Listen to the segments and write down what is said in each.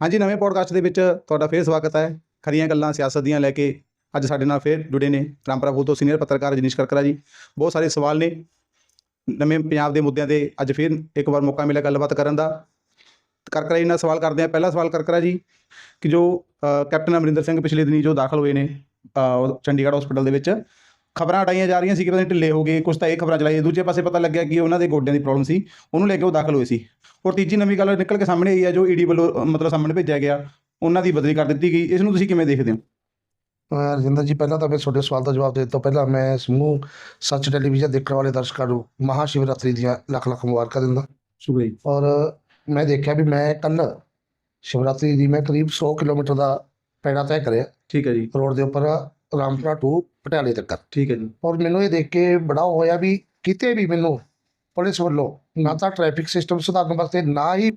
ਹਾਂਜੀ, ਨਵੇਂ ਪੋਡਕਾਸਟ ਦੇ ਵਿੱਚ ਤੁਹਾਡਾ ਫੇਰ ਸਵਾਗਤ ਹੈ। ਖਰੀਆਂ ਗੱਲਾਂ ਸਿਆਸਤ ਦੀਆਂ ਲੈ ਕੇ ਅੱਜ ਸਾਡੇ ਨਾਲ ਫੇਰ ਜੁੜੇ ਨੇ ਰਾਮਪੁਰਾ ਫੂਲ ਤੋਂ ਸੀਨੀਅਰ ਪੱਤਰਕਾਰ ਜਨੀਸ਼ ਕਰਕਰਾ ਜੀ। ਬਹੁਤ ਸਾਰੇ ਸਵਾਲ ਨੇ। ਨਵੇਂ ਪੰਜਾਬ ਦੇ ਮੁੱਦਿਆਂ ਤੇ ਅੱਜ ਫੇਰ ਇੱਕ ਵਾਰ ਮੌਕਾ ਮਿਲਿਆ ਗੱਲਬਾਤ ਕਰਨ ਦਾ। ਕਰਕਰਾ ਜੀ ਨਾਲ ਸਵਾਲ ਕਰਦੇ ਆ ਪਹਿਲਾ ਸਵਾਲ ਕਰਕਰਾ ਜੀ, ਕਿ ਜੋ ਕੈਪਟਨ ਅਮਰਿੰਦਰ ਸਿੰਘ ਪਿਛਲੇ ਦਿਨੀ ਜੋ ਦਾਖਲ ਹੋਏ ਨੇ ਚੰਡੀਗੜ੍ਹ ਹਸਪੀਟਲ ਦੇ ਵਿੱਚ ਖਬਰਾਂ ਹਟਾਈਆਂ ਜਾ ਰਹੀਆਂ ਸੀ ਕਿ ਪਤਾ ਨਹੀਂ ਢਿੱਲੇ ਹੋ ਗਏ ਕੁਝ ਤਾਂ ਇਹ ਖਬਰਾਂ ਚਲਾਈਆਂ। ਦੂਜੇ ਪਾਸੇ ਪਤਾ ਲੱਗਿਆ ਕਿ ਉਹਨਾਂ ਦੇ ਗੋਡਿਆਂ ਦੀ ਪ੍ਰੋਬਲਮ ਸੀ ਉਹਨੂੰ ਲੈ ਕੇ ਉਹ ਦਾਖਲ ਹੋਏ ਸੀ। ਔਰ ਤੀਜੀ ਨਵੀਂ ਗੱਲ ਨਿਕਲ ਕੇ ਸਾਹਮਣੇ ਆਈ ਹੈ ਜੋ ਈਡੀ ਵੱਲੋਂ ਅ, ਮਤਲਬ ਸਾਹਮਣੇ ਭੇਜਿਆ ਗਿਆ ਉਹਨਾਂ ਦੀ ਬਦਲੀ ਕਰ ਦਿੱਤੀ ਗਈ। ਇਸ ਨੂੰ ਤੁਸੀਂ ਕਿਵੇਂ ਦੇਖਦੇ ਹੋ? ਰਜਿੰਦਰ ਜੀ ਪਹਿਲਾਂ ਤਾਂ ਮੈਂ ਤੁਹਾਡੇ ਸਵਾਲ ਦਾ ਜਵਾਬ ਦੇਣ ਤੋਂ ਪਹਿਲਾਂ ਮੈਂ ਸਮੂਹ ਸੱਚ ਟੈਲੀਵਿਜ਼ਨ ਦੇਖਣ ਵਾਲੇ ਦਰਸ਼ਕਾਂ ਨੂੰ ਮਹਾ ਸ਼ਿਵਰਾਤਰੀ ਦੀਆਂ ਲੱਖ ਲੱਖ ਮੁਬਾਰਕਾਂ ਦਿੰਦਾ। ਸ਼ੁਕਰੀਆ ਔਰ ਮੈਂ ਦੇਖਿਆ ਵੀ ਮੈਂ ਕੱਲ ਸ਼ਿਵਰਾਤਰੀ ਦੀ ਮੈਂ ਕਰੀਬ 100 ਕਿਲੋਮੀਟਰ ਦਾ ਪੈੜਾ ਤੈਅ ਕਰਿਆ। ਠੀਕ ਹੈ ਜੀ। ਰੋਡ ਦੇ ਉੱਪਰ ਰਾਮਪੁਰਾ ਟੂ ਪਟਿਆਲੇ ਤੱਕ ਠੀਕ ਹੈ ਜੀ। ਔਰ ਮੈਨੂੰ ਇਹ ਦੇਖ ਕੇ ਬੜਾ ਹੋਇਆ ਵੀ ਕਿਤੇ ਵੀ ਮੈਨੂੰ ਪੁਲਿਸ ਵੱਲੋਂ ਨਾ ਤਾਂ ਟ੍ਰੈਫਿਕ ਸਿਸਟਮ ਸੁਧਾਰਨ ਵਾਸਤੇ ਨਾ ਹੀ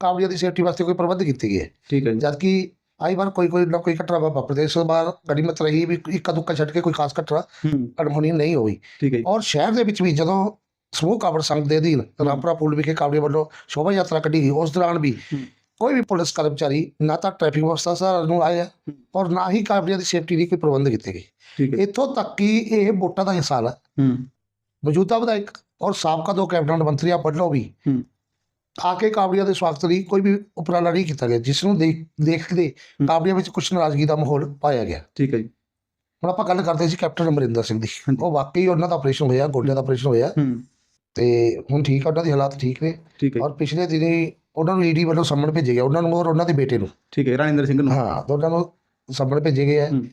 ਕਾਬਲੀਅਤ ਦੀ ਸੇਫਟੀ ਵਾਸਤੇ ਕੋਈ ਪ੍ਰਬੰਧ ਕੀਤੇ ਗਏ। ਠੀਕ ਹੈ ਜਦ ਕਿ ਆਈ ਵਾਰ ਕੋਈ ਕੋਈ ਨਾ ਕੋਈ ਘਟਨਾ ਵਾਪਰਦੇ ਇਸ ਵਾਰ ਗੜੀਮਤ ਰਹੀ ਵੀ ਇੱਕਾ ਦੁੱਕਾ ਛੱਡ ਕੇ ਕੋਈ ਖਾਸ ਘਟਨਾ ਹੂੰ। ਅਣਹੋਣੀ ਨਹੀਂ ਹੋਈ। ਹੈ ਔਰ ਸ਼ਹਿਰ ਦੇ ਵਿੱਚ ਵੀ ਜਦੋਂ ਸਮੂਹ ਕਾਵੜ ਸੰਘ ਦੇ ਅਧੀਨ ਰਾਮਪੁਰਾ ਪੁਲ ਵਿਖੇ ਕਾਵੜੀ ਵੱਲੋਂ ਸ਼ੋਭਾ ਯਾਤਰਾ ਕੱਢੀ ਗਈ ਉਸ ਦੌਰਾਨ ਵੀ ਹੂੰ। ਕੋਈ ਵੀ ਪੁਲਿਸ ਕਰਮਚਾਰੀ ਨਾ ਤਾਂ ਟ੍ਰੈਫਿਕ ਵਿਵਸਥਾ ਸਹਾਰਾ ਨੂੰ ਆਇਆ। ਔਰ ਨਾ ਹੀ ਕਾਵੜੀਆਂ ਦੀ ਸੇਫਟੀ ਲਈ ਕੋਈ ਪ੍ਰਬੰਧ ਕੀਤੇ ਗਏ। ਇੱਥੋਂ ਤੱਕ ਕਿ ਇਹ ਵੋਟਾਂ ਦਾ ਹਿੱਸਾ ਹੈ। ਮੌਜੂਦਾ ਵਿਧਾਇਕ ਔਰ ਸਾਬਕਾ ਦੋ ਕੈਬਨਿਟ ਮੰਤਰੀਆਂ ਵੱਲੋਂ ਵੀ। ਆ ਕੇ ਕਾਵੜੀਆਂ ਦੇ ਸਵਾਗਤ ਲਈ ਕੋਈ ਵੀ ਉਪਰਾਲਾ ਨਹੀਂ ਕੀਤਾ ਗਿਆ ਜਿਸ ਨੂੰ ਦੇਖ ਦੇਖਦੇ। ਕਾਵੜੀਆਂ ਵਿੱਚ ਕੁਝ ਨਾਰਾਜ਼ਗੀ ਦਾ ਮਾਹੌਲ ਪਾਇਆ ਗਿਆ। ਠੀਕ ਹੈ ਜੀ। ਹੁਣ ਆਪਾਂ ਗੱਲ ਕਰਦੇ ਸੀ ਕੈਪਟਨ ਅਮਰਿੰਦਰ ਸਿੰਘ ਦੀ। ਉਹ ਵਾਕਈ ਉਹਨਾਂ ਦਾ ਆਪਰੇਸ਼ਨ ਹੋਇਆ ਗੋਡਿਆਂ ਦਾ ਆਪਰੇਸ਼ਨ ਹੋਇਆ। ਤੇ ਹੁਣ ਠੀਕ ਆ ਉਹਨਾਂ ਦੀ ਹਾਲਾਤ ਠੀਕ ਨੇ। ਔਰ ਪਿਛਲੇ ਦਿਨੀ ਉਹਨਾਂ ਨੂੰ ਈਡੀ ਵੱਲੋਂ ਸੰਮਣ ਭੇਜੇ ਗਿਆ ਉਹਨਾਂ ਨੂੰ ਔਰ ਉਹਨਾਂ ਦੇ ਬੇਟੇ ਨੂੰ। ਠੀਕ ਹੈ ਰਾਣਿੰਦਰ ਸਿੰਘ ਨੂੰ। ਹਾਂ ਦੋਨਾਂ ਨੂੰ ਸੰਮਣ ਭੇਜੇ ਗਏ ਹੂੰ।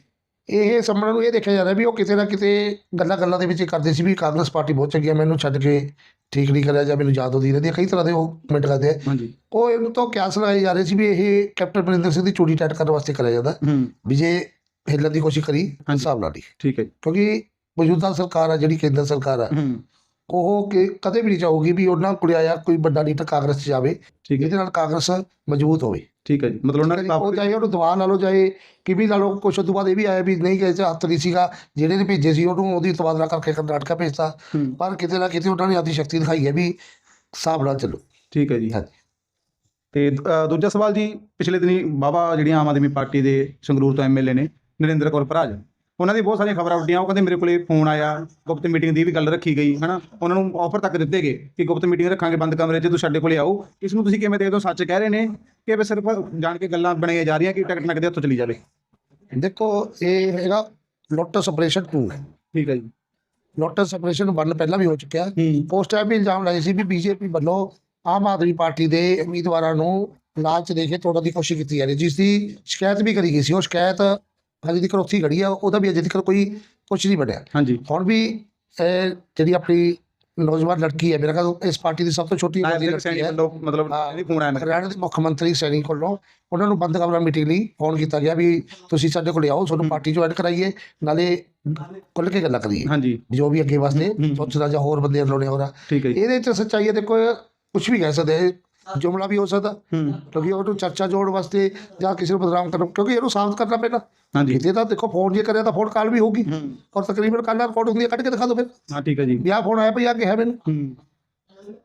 ਇਹ ਸੰਮਣ ਨੂੰ ਇਹ ਦੇਖਿਆ ਜਾ ਰਿਹਾ ਵੀ ਉਹ ਕਿਤੇ ਨਾ ਕਿਤੇ ਗੱਲਾਂ ਗੱਲਾਂ ਦੇ ਵਿੱਚ ਇਹ ਕਰਦੇ ਸੀ ਵੀ ਕਾਂਗਰਸ ਪਾਰਟੀ ਬਹੁਤ ਚੰਗੀ ਆ ਮੈਨੂੰ ਛੱਡ ਕੇ ਠੀਕ ਨਹੀਂ ਕਰਿਆ ਜਾਂ ਮੈਨੂੰ ਯਾਦ ਆਉਂਦੀ ਰਹਿੰਦੀ ਹੈ ਕਈ ਤਰ੍ਹਾਂ ਦੇ ਉਹ ਕਮੈਂਟ ਕਰਦੇ ਆ। ਉਹ ਇਹਨੂੰ ਤੋਂ ਕਿਆਸ ਲਗਾਏ ਜਾ ਰਹੇ ਸੀ ਵੀ ਇਹ ਕੈਪਟਨ ਅਮਰਿੰਦਰ ਸਿੰਘ ਦੀ ਚੂੜੀ ਟੈਟ ਕਰਨ ਵਾਸਤੇ ਕਰਿਆ ਜਾਂਦਾ। ਹੂੰ। ਵੀ ਜੇ ਹਿੱਲਣ ਦੀ ਕੋਸ਼ਿਸ਼ ਕਰੀ ਹਿਸਾਬ ਨਾਲ ਠੀਕ ਹੈ ਕਿਉਂਕਿ ਮੌਜੂਦਾ ਸਰਕਾਰ ਆ ਜਿਹੜੀ ਕੇਂਦਰ ਸਰਕਾਰ ਆ ਹੂੰ। ਉਹ ਕਿ ਕਦੇ ਵੀ ਨਹੀਂ ਚਾਹੂਗੀ ਵੀ ਉਹਨਾਂ ਕੋਲ ਆਇਆ ਕੋਈ ਵੱਡਾ ਲੀਡਰ ਕਾਂਗਰਸ 'ਚ ਜਾਵੇ ਠੀਕ ਹੈ। ਜਿਹਦੇ ਨਾਲ ਕਾਂਗਰਸ ਮਜ਼ਬੂਤ ਹੋਵੇ। ਠੀਕ ਹੈ ਜੀ ਮਤਲਬ ਉਹਨਾਂ ਨੇ ਉਹ ਚਾਹੇ ਉਹਨੂੰ ਦਵਾ ਲਾ ਲਓ ਚਾਹੇ ਕਿ ਵੀ ਲਾ ਲਓ ਕੁਛ ਤੋਂ ਬਾਅਦ ਇਹ ਵੀ ਆਇਆ ਵੀ ਨਹੀਂ ਕਿਸੇ 'ਚ ਹੱਥ ਨਹੀਂ ਸੀਗਾ ਜਿਹੜੇ ਨੇ ਭੇਜੇ ਸੀ ਉਹਨੂੰ ਉਹਦੀ ਤਬਾਦਲਾ ਕਰਕੇ ਕਰਨਾਟਕਾ ਭੇਜਤਾ। ਪਰ ਕਿਤੇ ਨਾ ਕਿਤੇ ਉਹਨਾਂ ਨੇ ਆਪਣੀ ਸ਼ਕਤੀ ਦਿਖਾਈ ਹੈ ਵੀ ਹਿਸਾਬ ਨਾਲ ਚੱਲੋ। ਠੀਕ ਹੈ ਜੀ। ਹਾਂਜੀ। ਤੇ ਦੂਜਾ ਸਵਾਲ ਜੀ ਪਿਛਲੇ ਦਿਨੀ ਬਾਬਾ ਜਿਹੜੀਆਂ ਆਮ ਆਦਮੀ ਪਾਰਟੀ ਦੇ ਸੰਗਰੂਰ ਤੋਂ ਐਮਐਲਏ ਨੇ ਨਰਿੰਦਰ ਕੌਰ ਭਰਾਜ। ਉਹਨਾਂ ਦੀ ਬਹੁਤ ਸਾਰੀਆਂ ਖਬਰਾਂ ਉੱਡੀਆਂ। ਉਹ ਕਹਿੰਦੇ ਮੇਰੇ ਕੋਲੇ ਫੋਨ ਆਇਆ ਗੁਪਤ ਮੀਟਿੰਗ ਦੀ ਵੀ ਗੱਲ ਰੱਖੀ ਗਈ ਹਨਾ। ਉਹਨਾਂ ਨੂੰ ਆਫਰ ਤੱਕ ਦਿੱਤੇ ਗਏ ਕਿ ਗੁਪਤ ਮੀਟਿੰਗ ਰੱਖਾਂਗੇ ਬੰਦ ਕਮਰੇ 'ਚ ਤੂੰ ਸਾਡੇ ਕੋਲੇ ਆਓ। ਇਸ ਨੂੰ ਤੁਸੀਂ ਕਿਵੇਂ ਦੇਖਦੇ ਹੋ ਸੱਚ ਕਹਿ ਰਹੇ ਨੇ ਕਿ ਵੀ ਸਿਰਫ ਜਾਣ ਕੇ ਗੱਲਾਂ ਬਣਾਈਆਂ ਜਾ ਰਹੀਆਂ ਕਿ ਟਿਕਟ ਨਕਦੇ ਹੱਥੋਂ ਚਲੀ ਜਾਵੇ। ਦੇਖੋ ਇਹ ਹੈਗਾ ਲੋਟਸ ਆਪਰੇਸ਼ਨ 2 ਠੀਕ ਹੈ ਜੀ। ਲੋਟਸ ਆਪਰੇਸ਼ਨ 1 ਪਹਿਲਾਂ ਵੀ ਹੋ ਚੁੱਕਿਆ। ਟਾਈਮ ਵੀ ਇਲਜ਼ਾਮ ਲਾਏ ਸੀ ਵੀ ਬੀਜੇਪੀ ਵੱਲੋਂ ਆਮ ਆਦਮੀ ਪਾਰਟੀ ਦੇ ਉਮੀਦਵਾਰਾਂ ਨੂੰ ਲਾਲਚ ਦੇ ਕੇ ਤੋੜਨ ਦੀ ਕੋਸ਼ਿਸ਼ ਕੀਤੀ ਜਾ ਰਹੀ ਜਿਸ ਦੀ ਸ਼ਿਕਾਇਤ ਵੀ ਕਰੀ ਗਈ ਸੀ। ਉਹ ਸ਼ਿਕਾਇਤ ਹਜੇ ਤੱਕ ਉੱਥੇ ਹੀ ਖੜੀ ਆ ਉਹਦਾ ਵੀ ਅਜੇ ਤੱਕ ਕੋਈ ਕੁਝ ਨਹੀਂ ਬਣਿਆ। ਹਾਂਜੀ। ਹੁਣ ਵੀ ਇਹ ਜਿਹੜੀ ਆਪਣੀ ਨੌਜਵਾਨ ਲੜਕੀ ਹੈ ਮੇਰਾ ਖਿਆਲ ਇਸ ਪਾਰਟੀ ਦੀ ਸਭ ਤੋਂ ਛੋਟੀ ਉਮਰ ਦੀ ਲੜਕੀ ਹੈ। ਮਤਲਬ। ਇਹਦੀ ਫੋਨ ਆਇਆ ਮੇਰੇ ਹਰਿਆਣਾ ਦੇ ਮੁੱਖ ਮੰਤਰੀ ਸੈਣੀ ਕੋਲੋਂ ਉਹਨਾਂ ਨੂੰ ਬੰਦ ਕਮਰਾ ਮੀਟਿੰਗ ਲਈ ਫੋਨ ਕੀਤਾ ਗਿਆ ਵੀ ਤੁਸੀਂ ਸਾਡੇ ਕੋਲ ਆਓ ਤੁਹਾਨੂੰ ਪਾਰਟੀ ਜੁਆਇਨ ਕਰਾਈਏ ਨਾਲੇ ਖੁੱਲ੍ਹ ਕੇ ਗੱਲਾਂ ਕਰੀਏ। ਹਾਂਜੀ। ਜੋ ਵੀ ਅੱਗੇ ਵਾਸਤੇ। ਸੋਚਦਾ ਜਾਂ ਹੋਰ ਬੰਦੇ ਲਾਉਣੇ ਹੋਰਾ। ਇਹਦੇ ਚ ਸੱਚਾਈ ਹੈ ਦੇਖੋ ਕੁਝ ਵੀ ਕਹਿ ਸਕਦੇ ਜੁਮਲਾ ਵੀ ਹੋ ਸਕਦਾ ਕਿਉਂਕਿ ਉਹਨੂੰ ਚਰਚਾ ਜੋੜ ਵਾਸਤੇ ਜਾਂ ਕਿਸੇ ਨੂੰ ਬਦਨਾਮ ਕਰਨ ਕਿਉਂਕਿ ਇਹਨੂੰ ਸਾਬਤ ਕਰਨਾ ਪੈਣਾ। ਹਾਂਜੀ। ਕਿਤੇ ਤਾਂ ਦੇਖੋ ਫੋਨ ਜੇ ਕਰਿਆ ਤਾਂ ਫੋਨ ਕਾਲ ਵੀ ਹੋਊਗੀ। ਔਰ ਤਕਰੀਬਨ ਕੱਲ੍ਹ ਰਿਕਾਰਡ ਹੁੰਦੀ ਹੈ ਕੱਢ ਕੇ ਦਿਖਾ ਦਿਓ ਫਿਰ। ਹਾਂ ਠੀਕ ਹੈ ਜੀ। ਵੀ ਆਹ ਫੋਨ ਆਇਆ ਭਈ ਆ ਮੈਨੂੰ। ਹੂੰ।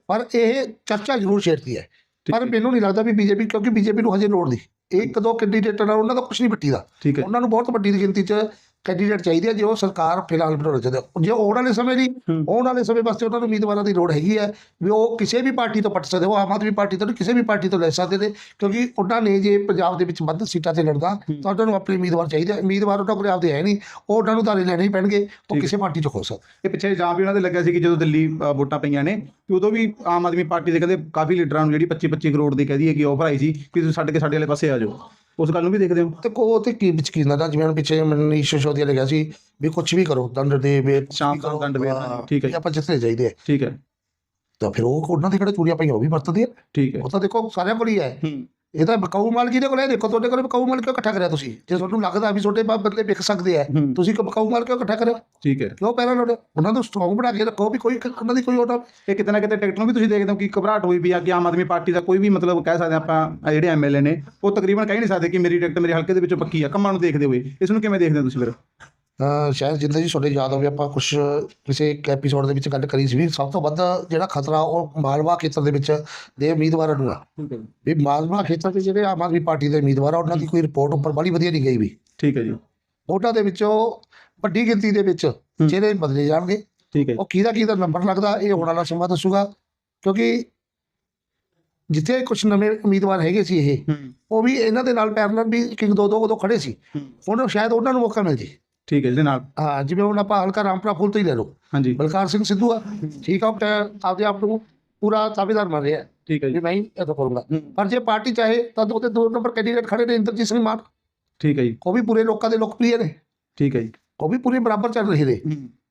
ਪਰ ਇਹ ਚਰਚਾ ਜ਼ਰੂਰ ਛੇੜਦੀ ਹੈ। ਪਰ ਮੈਨੂੰ ਨਹੀਂ ਲੱਗਦਾ ਵੀ ਬੀਜੇਪੀ ਕਿਉਂਕਿ ਬੀਜੇਪੀ ਨੂੰ ਹਜੇ ਲੋੜ ਨਹੀਂ। ਇੱਕ ਦੋ ਕੈਂਡੀਡੇਟਾਂ ਨਾਲ ਉਹਨਾਂ ਦਾ ਕੁਝ ਨਹੀਂ ਵੱਟੀ ਦਾ। ਉਹਨਾਂ ਨੂੰ ਬਹੁਤ ਵੱਡੀ ਗਿਣਤੀ 'ਚ ਕੈਂਡੀਡੇਟ ਚਾਹੀਦੇ ਆ ਜੋ ਸਰਕਾਰ ਫਿਲਹਾਲ ਬਣਾਉਣਾ ਚਾਹੁੰਦੇ। ਜੇ ਆਉਣ ਵਾਲੇ ਸਮੇਂ ਦੀ। ਆਉਣ ਵਾਲੇ ਸਮੇਂ ਵਾਸਤੇ ਉਹਨਾਂ ਨੂੰ ਉਮੀਦਵਾਰਾਂ ਦੀ ਲੋੜ ਹੈਗੀ ਹੈ ਵੀ ਉਹ ਕਿਸੇ ਵੀ ਪਾਰਟੀ ਤੋਂ ਪੱਟ ਸਕਦੇ ਉਹ ਆਮ ਆਦਮੀ ਪਾਰਟੀ ਤੋਂ ਕਿਸੇ ਵੀ ਪਾਰਟੀ ਤੋਂ ਲੈ ਸਕਦੇ ਨੇ ਕਿਉਂਕਿ ਉਹਨਾਂ ਨੇ ਜੇ ਪੰਜਾਬ ਦੇ ਵਿੱਚ ਵੱਧ ਸੀਟਾਂ ਤੇ ਲੜਦਾ ਤਾਂ ਉਹਨਾਂ ਨੂੰ ਆਪਣੇ ਉਮੀਦਵਾਰ ਚਾਹੀਦੇ। ਉਮੀਦਵਾਰ ਉਹਨਾਂ ਕੋਲ ਆਪਦੇ ਹੈ ਨਹੀਂ ਉਹ ਉਹਨਾਂ ਨੂੰ ਤਾਂ ਲੈਣੇ ਹੀ ਪੈਣਗੇ ਉਹ। ਕਿਸੇ ਪਾਰਟੀ 'ਚ ਹੋ ਸਕਦਾ ਇਹ ਪਿੱਛੇ ਜਾਂ ਵੀ ਉਹਨਾਂ ਦੇ ਲੱਗਿਆ ਸੀ ਕਿ ਜਦੋਂ ਦਿੱਲੀ ਵੋਟਾਂ ਪਈਆਂ ਨੇ ਤੇ ਉਦੋਂ ਵੀ ਆਮ ਆਦਮੀ ਪਾਰਟੀ ਦੇ ਕਹਿੰਦੇ ਕਾਫੀ ਲੀਡਰਾਂ ਨੂੰ ਜਿਹੜੀ 25 25 ਕਰੋੜ ਦੀ ਕਹਦੀ ਹੈ ਕਿ ਆਫਰ ਆਈ ਸੀ ਕਿ ਤੁਸੀਂ ਛੱਡ ਕੇ ਸਾਡੇ ਵਾਲੇ ਪਾਸੇ ਆ ਜਾਓ ਉਸ ਗੱਲ ਨੂੰ ਵੀ ਦੇਖਦੇ ਹੋ। ਤੇ ਕੋ ਤੇ ਕੀ ਵਿੱਚ ਕੀ ਨਾ ਜਿਵੇਂ ਹੁਣ ਪਿੱਛੇ ਮਨੀਸ਼ ਸਿਸੋਦੀਆ ਲਿਖਿਆ ਸੀ ਵੀ ਕੁਝ ਵੀ ਕਰੋ ਦੰਡ ਦੇ ਵੇ ਸ਼ਾਮ ਤੱਕ ਦੰਡ ਵੇ, ਹਾਂ, ਠੀਕ ਹੈ। ਆਪਾਂ ਜਿੱਤਨੇ ਚਾਹੀਦੇ ਆ। ਠੀਕ ਹੈ। ਤਾਂ ਫਿਰ ਉਹ ਉਹਨਾਂ ਦੇ ਕਿਹੜੇ ਚੂੜੀਆਂ ਪਈਆਂ ਉਹ ਵੀ ਵਰਤਦੇ ਆ। ਠੀਕ ਹੈ। ਉਹ ਤਾਂ ਦੇਖੋ ਸਾਰਿਆਂ ਕੋਲ ਹੀ ਹੈ। ਹੂੰ। ਇਹ ਤਾਂ ਬਕਾਊ ਮਾਲ ਕਿਹਦੇ ਕੋਲ ਹੈ ਦੇਖੋ ਤੁਹਾਡੇ ਕੋਲ ਬਕਾਊ ਮਾਲ ਕਿਉਂ ਇਕੱਠਾ ਕਰਿਆ ਤੁਸੀਂ? ਜੇ ਤੁਹਾਨੂੰ ਲੱਗਦਾ ਵੀ ਤੁਹਾਡੇ ਬਾਪ ਬਦਲੇ ਵਿਕ ਸਕਦੇ ਆ ਤੁਸੀਂ ਕਿਉਂ ਬਕਾਊ ਮਾਲ ਕਿਉਂ ਇਕੱਠਾ ਕਰਿਆ? ਠੀਕ ਹੈ। ਕਿਉਂ ਪਹਿਲਾਂ ਲੋੜੇ ਉਹਨਾਂ ਨੂੰ ਸਟਰੋਂਗ ਬਣਾ ਕੇ ਰੱਖੋ ਵੀ ਕੋਈ ਉਹਨਾਂ ਦੀ ਕੋਈ ਉਹਨਾਂ ਇਹ ਕਿਤੇ ਨਾ ਕਿਤੇ ਟਿਕਟ ਨੂੰ ਵੀ ਤੁਸੀਂ ਦੇਖਦੇ ਹੋ ਕਿ ਘਬਰਾਹਟ ਹੋਈ ਵੀ ਆ ਕਿ ਆਮ ਆਦਮੀ ਪਾਰਟੀ ਦਾ ਕੋਈ ਵੀ ਮਤਲਬ ਕਹਿ ਸਕਦੇ ਆਪਾਂ ਜਿਹੜੇ ਐਮਐਲਏ ਨੇ ਉਹ ਤਕਰੀਬਨ ਕਹਿ ਨਹੀਂ ਸਕਦੇ ਕਿ ਮੇਰੀ ਟਿਕਟ ਮੇਰੇ ਹਲਕੇ ਦੇ ਵਿੱਚੋਂ ਪੱਕੀ ਆ ਕੰਮਾਂ ਨੂੰ ਦੇਖਦੇ ਹੋਏ। ਇਸ ਨੂੰ ਕਿਵੇਂ ਦੇਖਦੇ ਹੋ ਤੁਸੀਂ ਫਿਰ? ਸ਼ਾਇਦ ਜਿੰਦਰ ਜੀ ਤੁਹਾਡੇ ਯਾਦ ਹੋਵੇ ਆਪਾਂ ਕੁਝ ਕਿਸੇ ਇੱਕ ਐਪੀਸੋਡ ਦੇ ਵਿੱਚ ਗੱਲ ਕਰੀ ਸੀ ਵੀ ਸਭ ਤੋਂ ਵੱਧ ਜਿਹੜਾ ਖਤਰਾ ਉਹ ਮਾਲਵਾ ਖੇਤਰ ਦੇ ਵਿੱਚ ਦੇ ਉਮੀਦਵਾਰਾਂ ਨੂੰ ਆ। ਵੀ ਮਾਲਵਾ ਖੇਤਰ ਦੇ ਜਿਹੜੇ ਆਮ ਆਦਮੀ ਪਾਰਟੀ ਦੇ ਉਮੀਦਵਾਰ ਆ ਉਹਨਾਂ ਦੀ ਕੋਈ ਰਿਪੋਰਟ ਉੱਪਰ ਬੜੀ ਵਧੀਆ ਨਹੀਂ ਗਈ ਵੀ। ਠੀਕ ਹੈ ਜੀ। ਉਹਨਾਂ ਦੇ ਵਿੱਚੋਂ ਵੱਡੀ ਗਿਣਤੀ ਦੇ ਵਿੱਚ ਜਿਹੜੇ ਬਦਲੇ ਜਾਣਗੇ। ਠੀਕ ਹੈ ਉਹ ਕਿਹਦਾ ਕਿਹਦਾ ਨੰਬਰ ਲੱਗਦਾ ਇਹ ਹੁਣ ਵਾਲਾ ਸਮਾਂ ਦੱਸੂਗਾ। ਕਿਉਂਕਿ ਜਿੱਥੇ ਕੁਝ ਨਵੇਂ ਉਮੀਦਵਾਰ ਹੈਗੇ ਸੀ ਇਹ ਉਹ ਵੀ ਇਹਨਾਂ ਦੇ ਨਾਲ ਪੈਰਲਲ ਵੀ ਇੱਕ ਦੋ ਦੋ ਉਦੋਂ ਖੜੇ ਸੀ। ਹੁਣ ਸ਼ਾਇਦ ਉਹਨਾਂ ਨੂੰ ਮੌਕਾ ਮਿਲ ਜੇ। ਠੀਕ ਹੈ ਜਿਹਦੇ ਨਾਲ। ਹਾਂ ਜਿਵੇਂ ਹੁਣ ਆਪਾਂ ਹਲਕਾ ਰਾਮਪੁਰਾ ਫੁੱਲ ਤੋਂ ਹੀ ਲੈ ਲਓ। ਹਾਂਜੀ। ਬਲਕਾਰ ਸਿੰਘ ਸਿੱਧੂ ਆ ਠੀਕ ਆ ਉਹ ਆਪਦੇ ਆਪ ਨੂੰ ਪੂਰਾ ਤਾਬੇਦਾਰ ਮੰਨ ਰਿਹਾ। ਠੀਕ ਹੈ ਜੀ। ਮੈਂ ਇਹ ਤਾਂ ਕਰੂੰਗਾ। ਪਰ ਜੇ ਪਾਰਟੀ ਚਾਹੇ ਤਾਂ ਉਹਦੇ ਦੋ ਨੰਬਰ ਕੈਂਡੀਡੇਟ ਖੜੇ ਨੇ ਇੰਦਰਜੀਤ ਸਿੰਘ ਮਾਨ। ਠੀਕ ਹੈ ਜੀ। ਉਹ ਵੀ ਪੂਰੇ ਲੋਕਾਂ ਦੇ ਲੋਕਪ੍ਰਿਯ ਨੇ। ਠੀਕ ਹੈ ਜੀ। ਉਹ ਵੀ ਪੂਰੇ ਬਰਾਬਰ ਚੱਲ ਰਹੇ ਨੇ।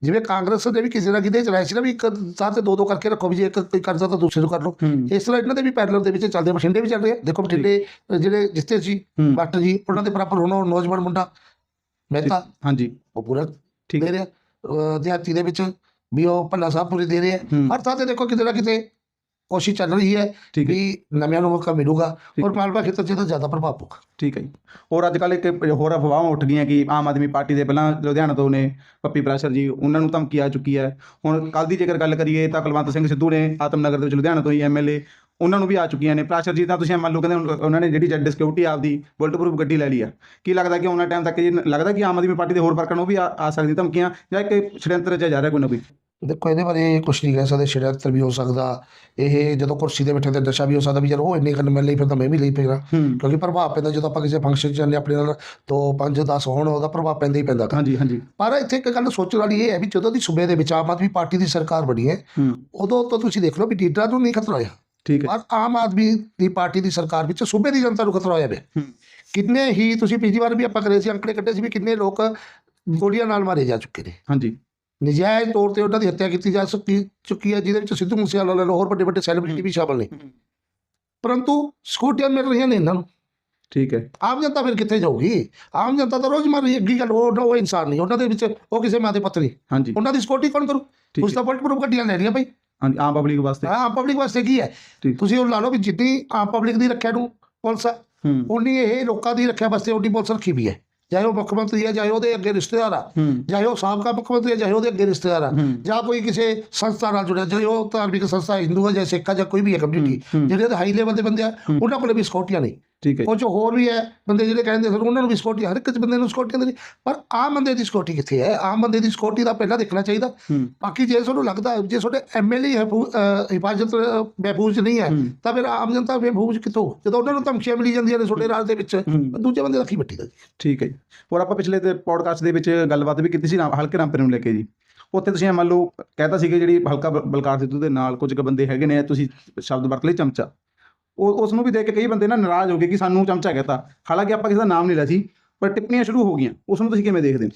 ਜਿਵੇਂ ਕਾਂਗਰਸ ਨੇ ਵੀ ਕਿਸੇ ਨਾ ਕਿਤੇ ਚਲਾਇਆ ਸੀ ਨਾ ਵੀ ਇੱਕ ਸਾਹ ਤੇ ਦੋ ਦੋ ਕਰਕੇ ਰੱਖੋ ਵੀ ਜੇ ਇੱਕ ਕੋਈ ਕਰਦਾ ਤਾਂ ਦੂਸਰੇ ਨੂੰ ਕਰ ਲਓ। ਹੂੰ। ਇਸ ਤਰ੍ਹਾਂ ਇਹਨਾਂ ਦੇ ਵੀ ਪੈਰਲਲ ਦੇ ਵਿੱਚ ਚੱਲਦੇ ਬਠਿੰਡੇ ਵੀ ਚੱਲ ਰਹੇ ਆ। ਦੇਖੋ ਬਠਿੰਡੇ ਜਿਹੜੇ ਜਿੱਤੇ ਸੀ ਮਾਸਟਰ ਜੀ ਉਹਨਾਂ ਦੇ ਬਰਾਬਰ ਹੁਣ ਨੌਜਵਾਨ ਮੁੰਡਾ। ਮਹਿਤਾ ਹਾਂਜੀ। ਉਹ ਪੂਰਾ ਠੀਕ। ਦੇ ਰਿਹਾ ਦਿਹਾਤੀ ਦੇ ਵਿੱਚ ਵੀ ਉਹ ਭੱਲਾ ਸਾਹਿਬ ਪੂਰੀ ਦੇ ਰਹੇ ਹਰ ਥਾਂ ਤੇ ਦੇਖੋ ਕਿਤੇ ਨਾ ਕਿਤੇ ਕੋਸ਼ਿਸ਼ ਚੱਲ ਰਹੀ ਹੈ ਵੀ ਨਵਿਆਂ ਨੂੰ ਮੌਕਾ ਮਿਲੂਗਾ ਔਰ ਮਾਲਵਾ ਖੇਤਰ 'ਚ ਤਾਂ ਜ਼ਿਆਦਾ ਪ੍ਰਭਾਵ ਪਊਗਾ। ਠੀਕ ਹੈ ਜੀ। ਹੋਰ ਅੱਜ ਕੱਲ੍ਹ ਇੱਕ ਹੋਰ ਅਫਵਾਹਾਂ ਉੱਠ ਗਈਆਂ ਕਿ ਆਮ ਆਦਮੀ ਪਾਰਟੀ ਦੇ ਪਹਿਲਾਂ ਲੁਧਿਆਣਾ ਤੋਂ ਨੇ ਪੱਪੀ ਪ੍ਰਾਸ਼ਰ ਜੀ ਉਹਨਾਂ ਨੂੰ ਧਮਕੀ ਆ ਚੁੱਕੀ ਹੈ। ਹੁਣ ਕੱਲ ਦੀ ਜੇਕਰ ਗੱਲ ਕਰੀਏ ਤਾਂ ਕੁਲਵੰਤ ਸਿੰਘ ਸਿੱਧੂ ਨੇ ਆਤਮਨਗਰ ਦੇ ਵਿੱਚ ਲੁਧਿਆਣਾ ਤੋਂ ਹੀ ਐਮਐਲਏ ਉਹਨਾਂ ਨੂੰ ਵੀ ਆ ਚੁੱਕੀਆਂ ਨੇ। ਪ੍ਰਾਸ਼ਰ ਜੀ ਤਾਂ ਤੁਸੀਂ ਮੰਨ ਲਓ ਕਹਿੰਦੇ ਉਹਨਾਂ ਨੇ ਜਿਹੜੀ ਜੈਡ ਸਿਕਿਉਰਿਟੀ ਆਪਦੀ ਬੁਲਟ ਪ੍ਰੂਫ ਗੱਡੀ ਲੈ ਲਈ ਆ। ਕੀ ਲੱਗਦਾ ਕਿ ਉਹਨਾਂ ਟਾਈਮ ਤੱਕ ਇਹ ਲੱਗਦਾ ਕਿ ਆਮ ਆਦਮੀ ਪਾਰਟੀ ਦੇ ਹੋਰ ਵਰਕਰਾਂ ਨੂੰ ਵੀ ਆ ਸਕਦੀ ਧਮਕੀਆਂ ਜਾਂ ਇੱਕ ਛੜਯੰਤਰ ਚ ਜਾ ਰਿਹਾ ਕੋਈ ਨਾ ਕੋਈ? ਦੇਖੋ ਇਹਦੇ ਬਾਰੇ ਕੁਝ ਨਹੀਂ ਕਹਿ ਸਕਦੇ ਸ਼ਰਾਰਤ ਵੀ ਹੋ ਸਕਦਾ। ਇਹ ਜਦੋਂ ਕੁਰਸੀ ਤੇ ਬੈਠੇ ਤੇ ਨਸ਼ਾ ਵੀ ਹੋ ਸਕਦਾ ਵੀ ਯਾਰ ਉਹ ਇੰਨੇ ਕਰਨ ਮੈਂ ਲਈ ਫਿਰ ਤਾਂ ਮੈਂ ਵੀ ਲਈ ਪੈਣਾ ਕਿਉਂਕਿ ਪ੍ਰਭਾਵ ਪੈਂਦਾ ਜਦੋਂ ਆਪਾਂ ਕਿਸੇ ਫੰਕਸ਼ਨ 'ਚ ਜਾਂਦੇ ਆਪਣੇ ਨਾਲ ਦੋ ਪੰਜ 10 ਹੋਣ ਉਹਦਾ ਪ੍ਰਭਾਵ ਪੈਂਦਾ ਹੀ ਪੈਂਦਾ। ਹਾਂਜੀ ਹਾਂਜੀ। ਪਰ ਇੱਥੇ ਇੱਕ ਗੱਲ ਸੋਚਣ ਵਾਲੀ ਇਹ ਹੈ ਵੀ ਜਦੋਂ ਦੀ ਸੂਬੇ ਦੇ ਵਿੱਚ ਆਮ ਆਦਮੀ ਪਾਰਟੀ ਦੀ ਸਰਕਾਰ ਬਣੀ ਹੈ। ਉਦੋਂ ਤੋਂ ਤੁਸੀਂ ਦੇਖ ਲਓ ਵੀ ਲੀਡਰਾਂ ਨੂੰ ਨਹੀਂ ਖਤਰਾ ਹੋਇਆ। ਠੀਕ ਹੈ। ਪਰ ਆਮ ਆਦਮੀ ਦੀ ਪਾਰਟੀ ਦੀ ਸਰਕਾਰ ਵਿੱਚ ਸੂਬੇ ਦੀ ਜਨਤਾ ਨੂੰ ਖਤਰਾ ਹੋਇਆ ਹੂੰ। ਕਿੰਨੇ ਹੀ ਤੁਸੀਂ ਪਿਛਲੀ ਵਾਰ ਵੀ ਆਪਾਂ ਕਰੇ ਸੀ ਅੰਕੜੇ ਕੱਢੇ ਸੀ ਵੀ ਕਿੰਨੇ ਲੋਕ ਗੋਲੀਆਂ ਨਾਲ ਮਾਰੇ ਜਾ ਚੁੱਕੇ ਨੇ। ਹਾਂਜੀ। ਨਜਾਇਜ਼ ਤੌਰ ਤੇ ਉਹਨਾਂ ਦੀ ਹੱਤਿਆ ਕੀਤੀ ਜਾ ਸਕੀ ਚੁੱਕੀ ਹੈ ਜਿਹਦੇ ਵਿੱਚ ਸਿੱਧੂ ਮੂਸੇਵਾਲਾ ਲੈ ਲਓ ਹੋਰ ਵੱਡੇ ਵੱਡੇ ਸੈਲੀਬ੍ਰਿਟੀ ਵੀ ਸ਼ਾਮਲ ਨੇ। ਪਰੰਤੂ ਸਕੂਟੀਆਂ ਮਿਲ ਰਹੀਆਂ ਨੇ ਇਹਨਾਂ ਨੂੰ। ਠੀਕ ਹੈ। ਆਮ ਜਨਤਾ ਫਿਰ ਕਿੱਥੇ ਜਾਊਗੀ? ਆਮ ਜਨਤਾ ਤਾਂ ਰੋਜ਼ ਮਰ ਰਹੀ ਹੈ ਅੱਗੀ ਗੱਲ ਉਹ ਉਹ ਇਨਸਾਨ ਨਹੀਂ ਉਹਨਾਂ ਦੇ ਵਿੱਚ ਉਹ ਕਿਸੇ ਮਾਂ ਦੇ ਪੁੱਤ ਨਹੀਂ। ਹਾਂਜੀ। ਉਹਨਾਂ ਦੀ ਸਕੂਟੀ ਕੌਣ ਕਰੂ? ਉਸ ਦਾ ਬੁਲਟ ਪ੍ਰੂਫ ਗੱਡੀਆਂ ਲੈ ਰਹੀਆਂ ਭਾਈ। ਹਾਂਜੀ ਆਮ ਪਬਲਿਕ ਵਾਸਤੇ। ਆਮ ਪਬਲਿਕ ਵਾਸਤੇ ਕੀ ਹੈ। ਤੁਸੀਂ ਉਹ ਲਾ ਲਓ ਵੀ ਜਿੱਦੀ ਆਮ ਪਬਲਿਕ ਦੀ ਰੱਖਿਆ ਨੂੰ ਪੁਲਿਸ ਉਨੀ ਇਹ ਲੋਕਾਂ ਦੀ ਰੱਖਿਆ ਵਾਸਤੇ ਉਨੀ ਪੁਲਿਸ ਰੱਖੀ ਵੀ ਹੈ। ਚਾਹੇ ਉਹ ਮੁੱਖ ਮੰਤਰੀ ਹੈ ਚਾਹੇ ਉਹਦੇ ਅੱਗੇ ਰਿਸ਼ਤੇਦਾਰ ਆ ਚਾਹੇ ਉਹ ਸਾਬਕਾ ਮੁੱਖ ਮੰਤਰੀ ਹੈ ਚਾਹੇ ਉਹਦੇ ਅੱਗੇ ਰਿਸ਼ਤੇਦਾਰ ਆ ਜਾਂ ਕੋਈ ਕਿਸੇ ਸੰਸਥਾ ਨਾਲ ਜੁੜਿਆ ਚਾਹੇ ਉਹ ਧਾਰਮਿਕ ਸੰਸਥਾ ਹਿੰਦੂ ਹੈ ਜਾਂ ਸਿੱਖ ਹੈ ਜਾਂ ਕੋਈ ਵੀ ਹੈ ਕਮਿਊਨਿਟੀ। ਜਿਹੜੇ ਹਾਈ ਲੈਵਲ ਦੇ ਬੰਦੇ ਆ। ਉਹਨਾਂ ਕੋਲੇ ਵੀ ਸਕੋਟੀਆਂ ਨਹੀਂ। ਠੀਕ ਹੈ ਉਹ 'ਚ ਹੋਰ ਵੀ ਹੈ ਬੰਦੇ ਜਿਹੜੇ ਕਹਿੰਦੇ ਸਨ ਉਹਨਾਂ ਨੂੰ ਵੀ ਸਕੋਟੀ ਹਰ ਇੱਕ ਬੰਦੇ ਨੂੰ ਸਕੋਟੀਆਂ ਦੇ ਪਰ ਆਮ ਬੰਦੇ ਦੀ ਸਕੋਟੀ ਕਿੱਥੇ ਹੈ? ਆਮ ਬੰਦੇ ਦੀ ਸਕੋਟੀ ਦਾ ਪਹਿਲਾਂ ਦੇਖਣਾ ਚਾਹੀਦਾ। ਬਾਕੀ ਜੇ ਤੁਹਾਨੂੰ ਲੱਗਦਾ ਜੇ ਤੁਹਾਡੇ ਐਮਐਲਏ ਹਿਫਾਜ਼ਤ ਮਹਿਫੂਜ਼ ਨਹੀਂ ਹੈ ਤਾਂ ਫਿਰ ਆਮ ਜਨਤਾ ਮਹਿਫੂਜ਼ ਕਿੱਥੋਂ? ਜਦੋਂ ਉਹਨਾਂ ਨੂੰ ਧਮਕੀਆਂ ਮਿਲੀ ਜਾਂਦੀਆਂ ਨੇ ਤੁਹਾਡੇ ਰਾਜ ਦੇ ਵਿੱਚ ਦੂਜੇ ਬੰਦੇ ਦਾ ਕੀ ਵੱਟੀ ਦਾ ਜੀ ਠੀਕ ਹੈ ਜੀ। ਹੋਰ ਆਪਾਂ ਪਿਛਲੇ ਤੇ ਪੋਡਕਾਸਟ ਦੇ ਵਿੱਚ ਗੱਲਬਾਤ ਵੀ ਕੀਤੀ ਸੀ ਹਲਕੇ ਰਾਮਪੁਰ ਨੂੰ ਲੈ ਕੇ ਜੀ। ਉੱਥੇ ਤੁਸੀਂ ਮੰਨ ਲਓ ਕਹਿਤਾ ਸੀ ਕਿ ਜਿਹੜੀ ਹਲਕਾ ਬਲਕਾਰ ਸਿੱਧੂ ਦੇ ਨਾਲ ਕੁਝ ਕੁ ਬੰਦੇ ਹੈਗੇ ਨੇ ਤੁਸੀਂ ਸ਼ਬਦ ਵਰਤ ਲਈ ਚਮਚਾ। ਉਹ ਉਸ ਨੂੰ ਵੀ ਦੇਖ ਕੇ ਕਈ ਬੰਦੇ ਨਾ ਨਾਰਾਜ਼ ਹੋ ਗਏ ਕਿ ਸਾਨੂੰ ਚਮਚਾ ਕਹਿਤਾ। ਹਾਲਾਂਕਿ ਆਪਾਂ ਕਿਸੇ ਦਾ ਨਾਮ ਨਹੀਂ ਲਿਆ ਸੀ ਪਰ ਟਿੱਪਣੀਆਂ ਸ਼ੁਰੂ ਹੋ ਗਈਆਂ। ਉਸ ਨੂੰ ਤੁਸੀਂ ਕਿਵੇਂ ਦੇਖਦੇ ਹੋ?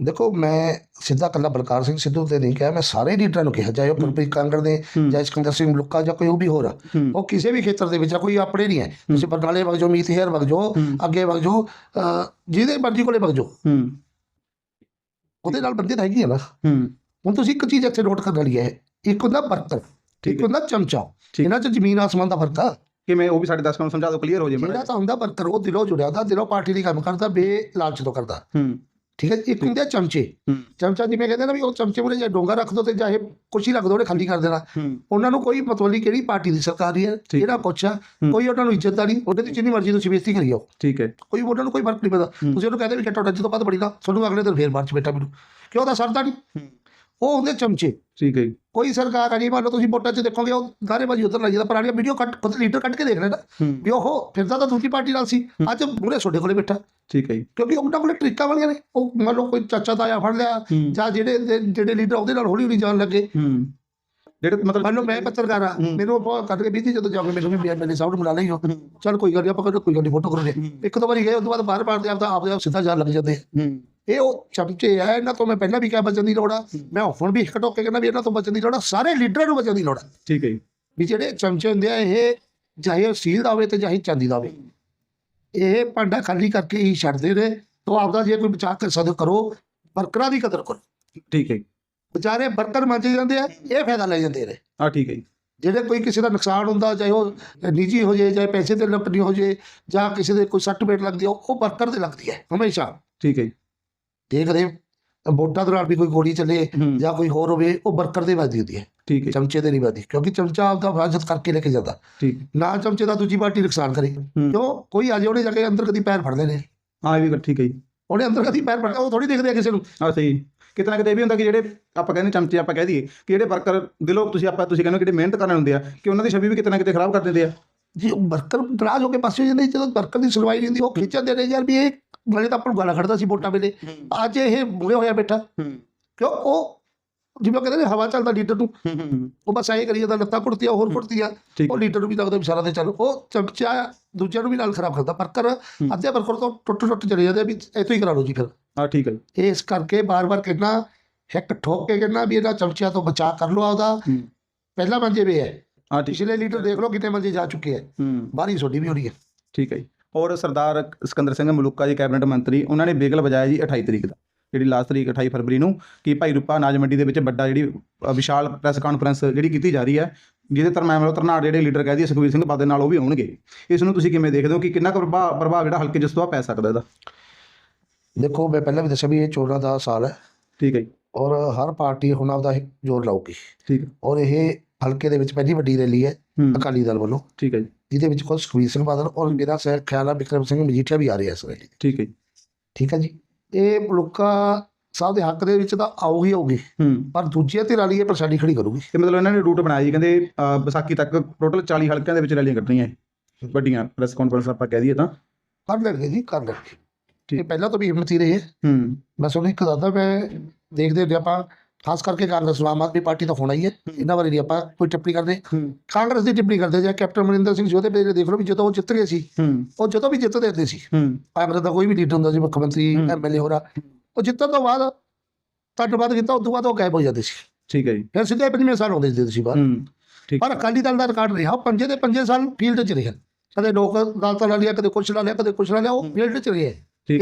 ਦੇਖੋ ਮੈਂ ਸਿੱਧਾ ਕੱਲਾ ਬਲਕਾਰ ਸਿੰਘ ਸਿੱਧੂ ਤੇ ਨਹੀਂ ਕਿਹਾ ਮੈਂ ਸਾਰੇ ਲੀਡਰਾਂ ਨੂੰ ਕਿਹਾ ਚਾਹੇ ਉਹ ਗੁਰਪ੍ਰੀਤ ਕਾਂਗੜ ਦੇ। ਜਾਂ ਸਿਕੰਦਰ ਸਿੰਘ ਮਲੂਕਾ ਜਾਂ ਕੋਈ ਉਹ ਵੀ ਹੋਰ ਆ। ਉਹ ਕਿਸੇ ਵੀ ਖੇਤਰ ਦੇ ਵਿੱਚ ਆ ਕੋਈ ਆਪਣੇ ਨਹੀਂ ਹੈ। ਤੁਸੀਂ ਬਰਨਾਲੇ ਵਗ ਜਾਓ ਮੀਤ ਹੇਅਰ ਵਗ ਜਾਓ। ਅੱਗੇ ਵਗ ਜਾਓ ਜਿਹਦੇ ਮਰਜ਼ੀ ਕੋਲੇ ਵਗ ਜਾਓ। ਉਹਦੇ ਨਾਲ ਬੰਦੇ ਹੈਗੀ ਆ ਨਾ। ਹੁਣ ਤੁਸੀਂ ਇੱਕ ਚੀਜ਼ ਇੱਥੇ ਨੋਟ ਕਰਨ ਵਾਲੀ ਹੈ ਇੱਕ ਹੁੰਦਾ ਬਰਤਨ ਠੀਕ ਇੱਕ ਹੁੰਦਾ ਚਮਚਾ। ਇਹਨਾਂ 'ਚ ਜ਼ਮੀਨ ਆਸਮਾਨ ਦਾ ਫ਼ਰਕ ਆ। ਕਿਵੇਂ ਉਹ ਵੀ ਸਾਡੇ ਦਰਸ਼ਕਾਂ ਨੂੰ ਸਮਝਾ ਦਿਓ ਕਲੀਅਰ ਹੋ ਜੇ ਜਿਹੜਾ ਤਾਂ ਹੁੰਦਾ ਵਰਕਰ ਉਹ ਦਿਲੋਂ ਜੁੜਿਆ ਹੁੰਦਾ ਦਿਲੋਂ ਪਾਰਟੀ ਲਈ ਕੰਮ ਕਰਦਾ ਬੇ ਲਾਲਚ ਤੋਂ ਕਰਦਾ। ਹੂੰ। ਠੀਕ ਹੈ ਜੀ? ਇੱਕ ਹੁੰਦੇ ਚਮਚੇ। ਚਮਚਾ ਜਿਵੇਂ ਕਹਿੰਦੇ ਨਾ ਵੀ ਉਹ ਚਮਚੇ ਮੁਰੇ ਜੇ ਡੋਂਗਾ ਰੱਖ ਦੋ ਤੇ ਚਾਹੇ ਕੁਛ ਹੀ ਰੱਖ ਦੋ ਉਹਨੇ ਖਾਲੀ ਕਰ ਦੇਣਾ। ਉਹਨਾਂ ਨੂੰ ਕੋਈ ਨਹੀਂ ਕਿਹੜੀ ਪਾਰਟੀ ਦੀ ਸਰਕਾਰ ਹੈ। ਕਿਹੜਾ ਕੁਛ ਆ। ਕੋਈ ਉਹਨਾਂ ਨੂੰ ਇੱਜ਼ਤ ਨਹੀਂ ਉਹਦੇ ਤੇ ਜਿੰਨੀ ਮਰਜ਼ੀ ਤੁਸੀਂ ਬੇਇੱਜ਼ਤੀ ਕਰੀ ਜਾਓ। ਠੀਕ ਹੈ। ਕੋਈ ਉਹਨਾਂ ਨੂੰ ਕੋਈ ਫ਼ਰਕ ਨਹੀਂ ਪੈਂਦਾ। ਤੁਸੀਂ ਉਹਨੂੰ ਕਹਿੰਦੇ ਵੀ ਘੱਟੋ ਘੱਟ ਤੋਂ ਬਾਅਦ ਬੜੀ ਨਾ ਤੁਹਾਨੂੰ ਅਗਲੇ ਦਿਨ ਫੇਰ ਮਾਰਚ ਬੇਟਾ ਮੈਨੂੰ। ਕਿਉਂ ਦਾ ਸਰਦਾ ਨਹੀਂ? ਹੂੰ। ਉਹ ਹੁੰਦੇ ਚਮਚੇ। ਠੀਕ ਹੈ ਜੀ। ਕੋਈ ਸਰਕਾਰ ਆ ਜੀ ਮੰਨ ਲਓ ਤੁਸੀਂ ਵੋਟਾਂ 'ਚ ਦੇਖੋਗੇ ਉਹ ਨਾਅਰੇਬਾਜ਼ੀ ਉਧਰ ਲੱਗੀ ਜਾਂਦਾ ਪੁਰਾਣੀਆਂ ਵੀਡੀਓ ਕੱਟ ਖੁਦ ਲੀਡਰ ਕੱਢ ਕੇ ਦੇਖ ਲੈਣਾ ਵੀ ਉਹ ਫਿਰਦਾ ਤਾਂ ਦੂਜੀ ਪਾਰਟੀ ਨਾਲ ਸੀ ਅੱਜ ਮੂਰੇ ਛੋਡੇ ਕੋਲੇ ਬੈਠਾ। ਠੀਕ ਹੈ ਜੀ। ਕਿਉਂਕਿ ਉਹਨਾਂ ਕੋਲੇ ਟ੍ਰਿਕਾਂ ਵਾਲੀਆਂ ਨੇ। ਉਹ ਮੰਨ ਲਓ ਕੋਈ ਚਾਚਾ ਤਾਇਆ ਫੜ ਲਿਆ ਜਾਂ ਜਿਹੜੇ ਜਿਹੜੇ ਲੀਡਰ ਉਹਦੇ ਨਾਲ ਹੌਲੀ ਹੌਲੀ ਜਾਣ ਲੱਗੇ। ਜਿਹੜੇ ਮਤਲਬ ਮੰਨ ਲਓ ਮੈਂ ਪੱਤਰਕਾਰ ਆ। ਮੈਨੂੰ ਆਪਾਂ ਕੱਢ ਕੇ ਬੀਜੀ ਜਦੋਂ ਜਾਓਗੇ ਮੈਨੂੰ ਵੀ ਬਿਆਨ ਮੇਰੇ ਸਾਹਮਣੇ ਬੁਲਾ ਲਈ ਹੋ। ਚਲ ਕੋਈ ਗੱਲ ਨਹੀਂ ਆਪਾਂ ਕੋਈ ਗੱਲ ਨਹੀਂ ਫੋਟੋ ਹੂੰ। ਇੱਕ ਦੋ ਵਾਰੀ ਗਏ ਉਸ ਤੋਂ ਬਾਅਦ ਬਾਹਰ ਬਾਹਰ ਦੇ ਆਪਦਾ ਆਪਦੇ ਆਪ ਸਿੱਧਾ ਜਾਣ ਲੱਗ ਜਾਂਦੇ। ਹੂੰ। ਇਹ ਉਹ ਚਮਚੇ ਆ ਇਹਨਾਂ ਤੋਂ ਮੈਂ ਪਹਿਲਾਂ ਵੀ ਕਿਹਾ ਬਚਣ ਦੀ ਲੋੜ ਆ। ਮੈਂ ਹੁਣ ਵੀ ਘਟੋ ਕੇ ਕਹਿੰਦਾ ਵੀ ਇਹਨਾਂ ਤੋਂ ਬਚਣ ਦੀ ਲੋੜ ਆ ਸਾਰੇ ਲੀਡਰਾਂ ਨੂੰ ਬਚਣ ਦੀ ਲੋੜ ਆ। ਠੀਕ ਹੈ ਵੀ ਜਿਹੜੇ ਚਮਚੇ ਹੁੰਦੇ ਆ ਇਹ ਚਾਹੇ ਉਹ ਸਟੀਲ ਦਾ ਹੋਵੇ ਤੇ ਚਾਹੇ ਚਾਂਦੀ ਦਾ ਹੋਵੇ। ਇਹ ਭਾਂਡਾ ਖਾਲੀ ਕਰਕੇ ਹੀ ਛੱਡਦੇ ਨੇ ਤੋਂ ਆਪਦਾ ਜੇ ਕੋਈ ਬਚਾ ਕਰ ਸਕਦੇ ਹੋ, ਕਰੋ ਵਰਕਰਾਂ ਦੀ ਕਦਰ ਕਰੋ। ਠੀਕ ਹੈ ਵਿਚਾਰੇ ਵਰਕਰ ਮੰਜੇ ਜਾਂਦੇ ਆ ਇਹ ਫਾਇਦਾ ਲੈ ਜਾਂਦੇ ਨੇ। ਹਾਂ ਠੀਕ ਹੈ ਜਿਹੜੇ ਕੋਈ ਕਿਸੇ ਦਾ ਨੁਕਸਾਨ ਹੁੰਦਾ ਚਾਹੇ ਉਹ ਨਿੱਜੀ ਹੋ ਜਾਏ ਚਾਹੇ ਪੈਸੇ ਤੇ ਲੁੱਟਣੀ ਹੋ ਜਾਏ ਜਾਂ ਕਿਸੇ ਦੇ ਕੋਈ ਸੱਟ ਪੇਟ ਲੱਗਦੀ ਉਹ ਵਰਕਰ ਦੇ ਲੱਗਦੀ ਹੈ ਹਮੇਸ਼ਾ। ਠੀਕ ਹੈ ਦੇਖਦੇ ਵੋਟਾਂ ਦੌਰਾਨ ਵੀ ਕੋਈ ਗੋਲੀ ਚੱਲੇ ਹੂੰ। ਜਾਂ ਕੋਈ ਹੋਰ ਹੋਵੇ ਉਹ ਵਰਕਰ ਦੇ ਵੱਜਦੀ ਹੁੰਦੀ ਹੈ। ਠੀਕ ਹੈ। ਚਮਚੇ ਦੇ ਨਹੀਂ ਵੱਜਦੀ ਕਿਉਂਕਿ ਚਮਚਾ ਆਪਦਾ ਹਿਫਾਜ਼ਤ ਕਰਕੇ ਲੈ ਕੇ ਜਾਂਦਾ। ਠੀਕ। ਨਾ ਚਮਚੇ ਦਾ ਦੂਜੀ ਪਾਰਟੀ ਨੁਕਸਾਨ ਕਰੇ। ਹੂੰ। ਕਿਉਂ? ਕੋਈ ਆ ਜਾਏ ਉਹਨੇ ਜਾ ਕੇ ਅੰਦਰ ਕਦੀ ਪੈਰ ਫੜਦੇ ਨੇ ਹਾਂ ਇਹ ਵੀ ਗੱਲ ਠੀਕ ਹੈ ਉਹਨੇ ਅੰਦਰ ਕਦੀ ਪੈਰ ਫੜਦਾ ਉਹ ਥੋੜੀ ਦੇਖਦੇ ਆ ਕਿਸੇ ਨੂੰ। ਆ ਸਹੀ। ਕਿਤੇ ਨਾ ਕਿਤੇ ਇਹ ਵੀ ਹੁੰਦਾ ਕਿ ਜਿਹੜੇ ਆਪਾਂ ਕਹਿੰਦੇ ਚਮਚੇ ਆਪਾਂ ਕਹਿ ਦਈਏ ਕਿ ਜਿਹੜੇ ਵਰਕਰ ਦਿਲੋਂ ਤੁਸੀਂ ਆਪਾਂ ਤੁਸੀਂ ਕਹਿੰਦੇ ਹੋ ਕਿ ਜਿਹੜੇ ਮਿਹਨਤ ਕਰਨ ਹੁੰਦੇ ਆ ਕਿ ਉਹਨਾਂ ਦੀ ਛਵੀ ਵੀ ਕਿਤੇ ਨਾ ਕਿਤੇ ਖਰਾਬ ਕਰ ਦਿੰਦੇ ਆ। ਜੀ ਉਹ ਵਰਕਰ ਨਾਰਾਜ਼ ਹੋ ਕੇ ਪਾਸੇ ਹੋ ਜਾਂਦੇ ਜਦੋਂ ਵਰਕਰ ਦੀ ਸੁਣਵਾਈ ਨਹੀਂ ਹੁੰਦੀ ਉਹ ਖਿੱਚਣ ਦੇ ਰਹੇ ਯਾਰ ਵੀ ਇਹ ਨਾਲੇ ਤਾਂ ਆਪਾਂ ਨੂੰ ਗਾਲਾਂ ਕੱਢਦਾ ਸੀ ਵੋਟਾਂ ਵੇਲੇ। ਅੱਜ ਇਹ ਮੁੜੇ ਹੋਇਆ ਬੈਠਾ। ਕਿਉਂ? ਉਹ ਜਿਵੇਂ ਕਹਿੰਦੇ ਨੇ ਹਵਾ ਚੱਲਦਾ ਲੀਡਰ ਨੂੰ। ਉਹ ਬਸ ਐਂ ਕਰੀ ਜਾਂਦਾ ਲੱਤਾਂ ਕੁੜਤੀਆਂ ਹੋਰ ਕੁੜਤੀਆਂ ਉਹ ਲੀਡਰ ਨੂੰ ਵੀ ਲੱਗਦਾ ਵਿਚਾਰਾ ਤੇ ਚੱਲ। ਉਹ ਚਮਚਾ ਦੂਜਿਆਂ ਨੂੰ ਵੀ ਨਾਲ ਖਰਾਬ ਕਰਦਾ। ਵਰਕਰ ਅੱਧੇ ਵਰਕਰ ਤੋਂ ਟੁੱਟ ਟੁੱਟ ਚਲੇ ਜਾਂਦੇ ਵੀ ਇੱਥੋਂ ਹੀ ਕਰਾ ਲਓ ਜੀ ਫਿਰ। ਹਾਂ ਠੀਕ ਹੈ ਜੀ। ਇਸ ਕਰਕੇ ਬਾਰ-ਬਾਰ ਕਹਿਣਾ ਹਿੱਕ ਠੋਕ ਕੇ ਕਹਿਣਾ ਵੀ ਇਹਨਾਂ ਚਮਚਿਆਂ ਤੋਂ ਬਚਾ ਕਰ ਲਓ ਆਪਦਾ। ਹੂੰ। ਪਹਿਲਾ ਮੰਜੇ ਵੇ ਹੈ। ਪਿਛਲੇ ਲੀਡਰ ਦੇਖ ਲਓ ਕਿੰਨੇ ਮੰਜੇ ਜਾ ਚੁੱਕੇ ਹੈ ਹੂੰ। ਬਾਰੀ ਛੋਡੀ ਵੀ ਹੋਣੀ ਹੈ ਠੀਕ ਹੈ ਜੀ। ਔਰ ਸਰਦਾਰ ਸਿਕੰਦਰ ਸਿੰਘ ਮਲੂਕਾ ਜੀ ਕੈਬਨਿਟ ਮੰਤਰੀ ਉਹਨਾਂ ਨੇ ਬੇਗਲ ਵਜਾਇਆ ਜੀ 28 ਤਰੀਕ ਦਾ ਜਿਹੜੀ ਲਾਸਟ ਤਰੀਕ 28 ਫਰਵਰੀ ਨੂੰ ਕਿ ਭਾਈ ਰੂਪਾ ਅਨਾਜ ਮੰਡੀ ਦੇ ਵਿੱਚ ਵੱਡਾ ਜਿਹੜੀ ਵਿਸ਼ਾਲ ਪ੍ਰੈਸ ਕਾਨਫਰੰਸ ਜਿਹੜੀ ਕੀਤੀ ਜਾ ਰਹੀ ਹੈ ਜਿਹਦੇ ਤਰਮਾਮ ਤਰਨਾੜ ਜਿਹੜੇ ਲੀਡਰ ਕਹਿ ਦਈਏ ਸੁਖਵੀਰ ਸਿੰਘ ਬਾਦਲ ਨਾਲ ਉਹ ਵੀ ਆਉਣਗੇ ਇਸ ਨੂੰ ਤੁਸੀਂ ਕਿਵੇਂ ਦੇਖਦੇ ਹੋ ਕਿ ਕਿੰਨਾ ਕੁ ਪ੍ਰਭਾਵ ਪ੍ਰਭਾਵ ਜਿਹੜਾ ਹਲਕੇ ਜਿਸ ਤੋਂ ਪੈ ਸਕਦਾ ਇਹਦਾ? ਦੇਖੋ ਮੈਂ ਪਹਿਲਾਂ ਵੀ ਦੱਸਿਆ ਵੀ ਇਹ ਚੋਣਾਂ ਦਾ ਸਾਲ ਹੈ। ਠੀਕ ਹੈ ਔਰ ਹਰ ਪਾਰਟੀ ਹੁਣ ਆਪਦਾ ਜ਼ੋਰ ਲਾਊਗੀ। ਠੀਕ ਔਰ ਇਹ ਹਲਕੇ ਦੇ ਵਿੱਚ ਪਹਿਲੀ ਵੱਡੀ ਰੈਲੀ ਹੈ ਹੂੰ। ਅਕਾਲੀ ਦਲ ਵੱਲੋਂ। ਠੀਕ ਹੈ ਜੀ। ਜਿਹਦੇ ਵਿੱਚ ਖੁਦ ਸੁਖਬੀਰ ਸਿੰਘ ਬਾਦਲ ਔਰ ਮੇਰਾ ਸਹਿ ਖਿਆਲ ਹੈ ਵਿਕਰਮ ਸਿੰਘ ਮਜੀਠੀਆ ਵੀ ਆ ਰਹੇ ਆ ਇਸ ਵੇਲੇ। ਠੀਕ ਹੈ ਜੀ। ਠੀਕ ਹੈ ਜੀ। ਇਹ ਮਲੂਕਾ ਸਾਹਿਬ ਦੇ ਹੱਕ ਦੇ ਵਿੱਚ ਤਾਂ ਆਊਗੀ ਹੂੰ। ਪਰ ਦੂਜੇ ਤੇ ਵਾਲੀ ਇਹ ਪਰੇਸ਼ਾਨੀ ਖੜੀ ਕਰੂਗੀ। ਤੇ ਮਤਲਬ ਇਹਨਾਂ ਨੇ ਰੂਟ ਬਣਾਇਆ ਜੀ ਕਹਿੰਦੇ ਵਿਸਾਖੀ ਤੱਕ ਟੋਟਲ 40 ਹਲਕਿਆਂ ਦੇ ਵਿੱਚ ਰੈਲੀਆਂ ਕੱਢਣੀਆਂ ਵੱਡੀਆਂ ਪ੍ਰੈਸ ਕਾਨਫਰੰਸ ਆਪਾਂ ਕਹਿ ਦਈਏ ਤਾਂ। ਕਰ ਲੈਣਗੇ ਜੀ ਕਰ ਲੈਣਗੇ। ਇਹ ਪਹਿਲਾਂ ਤੋਂ ਵੀ ਹਿੰਮਤ ਹੀ ਰਹੀ ਹੈ। ਹੂੰ। ਮੈਂ ਤੁਹਾਨੂੰ ਇੱਕ ਦੱਸਦਾ ਮੈਂ ਦੇਖਦੇ ਆਪਾਂ ਖਾਸ ਕਰਕੇ ਕਾਂਗਰਸ ਆਮ ਆਦਮੀ ਪਾਰਟੀ ਤਾਂ ਹੋਣਾ ਹੀ ਹੈ ਇਹਨਾਂ ਬਾਰੇ ਨਹੀਂ ਆਪਾਂ ਕੋਈ ਟਿੱਪਣੀ ਕਰਦੇ। ਕਾਂਗਰਸ ਦੀ ਟਿੱਪਣੀ ਕਰਦੇ ਜਾਂ ਕੈਪਟਨ ਅਮਰਿੰਦਰ ਸਿੰਘ ਜੋਧੇ ਵੇਲੇ ਦੇਖ ਲਓ ਵੀ ਜਦੋਂ ਉਹ ਜਿੱਤ ਗਏ ਸੀ ਉਹ ਜਦੋਂ ਵੀ ਜਿੱਤਦੇ ਹੁੰਦੇ ਸੀ। ਕਾਂਗਰਸ ਦਾ ਕੋਈ ਵੀ ਲੀਡਰ ਹੁੰਦਾ ਸੀ ਮੁੱਖ ਮੰਤਰੀ। ਐਮਐਲਏ ਹੋਰਾ ਉਹ ਜਿੱਤਣ ਤੋਂ ਬਾਅਦ ਧੰਨਵਾਦ ਕੀਤਾ ਉਸ ਤੋਂ ਬਾਅਦ ਉਹ ਗਾਇਬ ਹੋ ਜਾਂਦੇ ਸੀ। ਠੀਕ ਹੈ ਜੀ। ਫਿਰ ਸਿੱਧੇ ਪੰਜਵੇਂ ਸਾਲ ਆਉਂਦੇ ਸੀ ਤੁਸੀਂ ਹੂੰ। ਠੀਕ। ਪਰ ਅਕਾਲੀ ਦਲ ਦਾ ਰਿਕਾਰਡ ਰਿਹਾ ਉਹ ਪੰਜੇ ਦੇ ਪੰਜੇ ਸਾਲ ਫੀਲਡ 'ਚ ਰਿਹਾ। ਕਦੇ ਲੋਕ ਅਦਾਲਤਾਂ ਲਾ ਲਿਆ ਕਦੇ ਕੁਛ ਲਾ ਲਿਆ ਕਦੇ ਕੁਛ ਲਾ ਲਿਆ ਉਹ ਫੀਲਡ 'ਚ ਰਿਹਾ।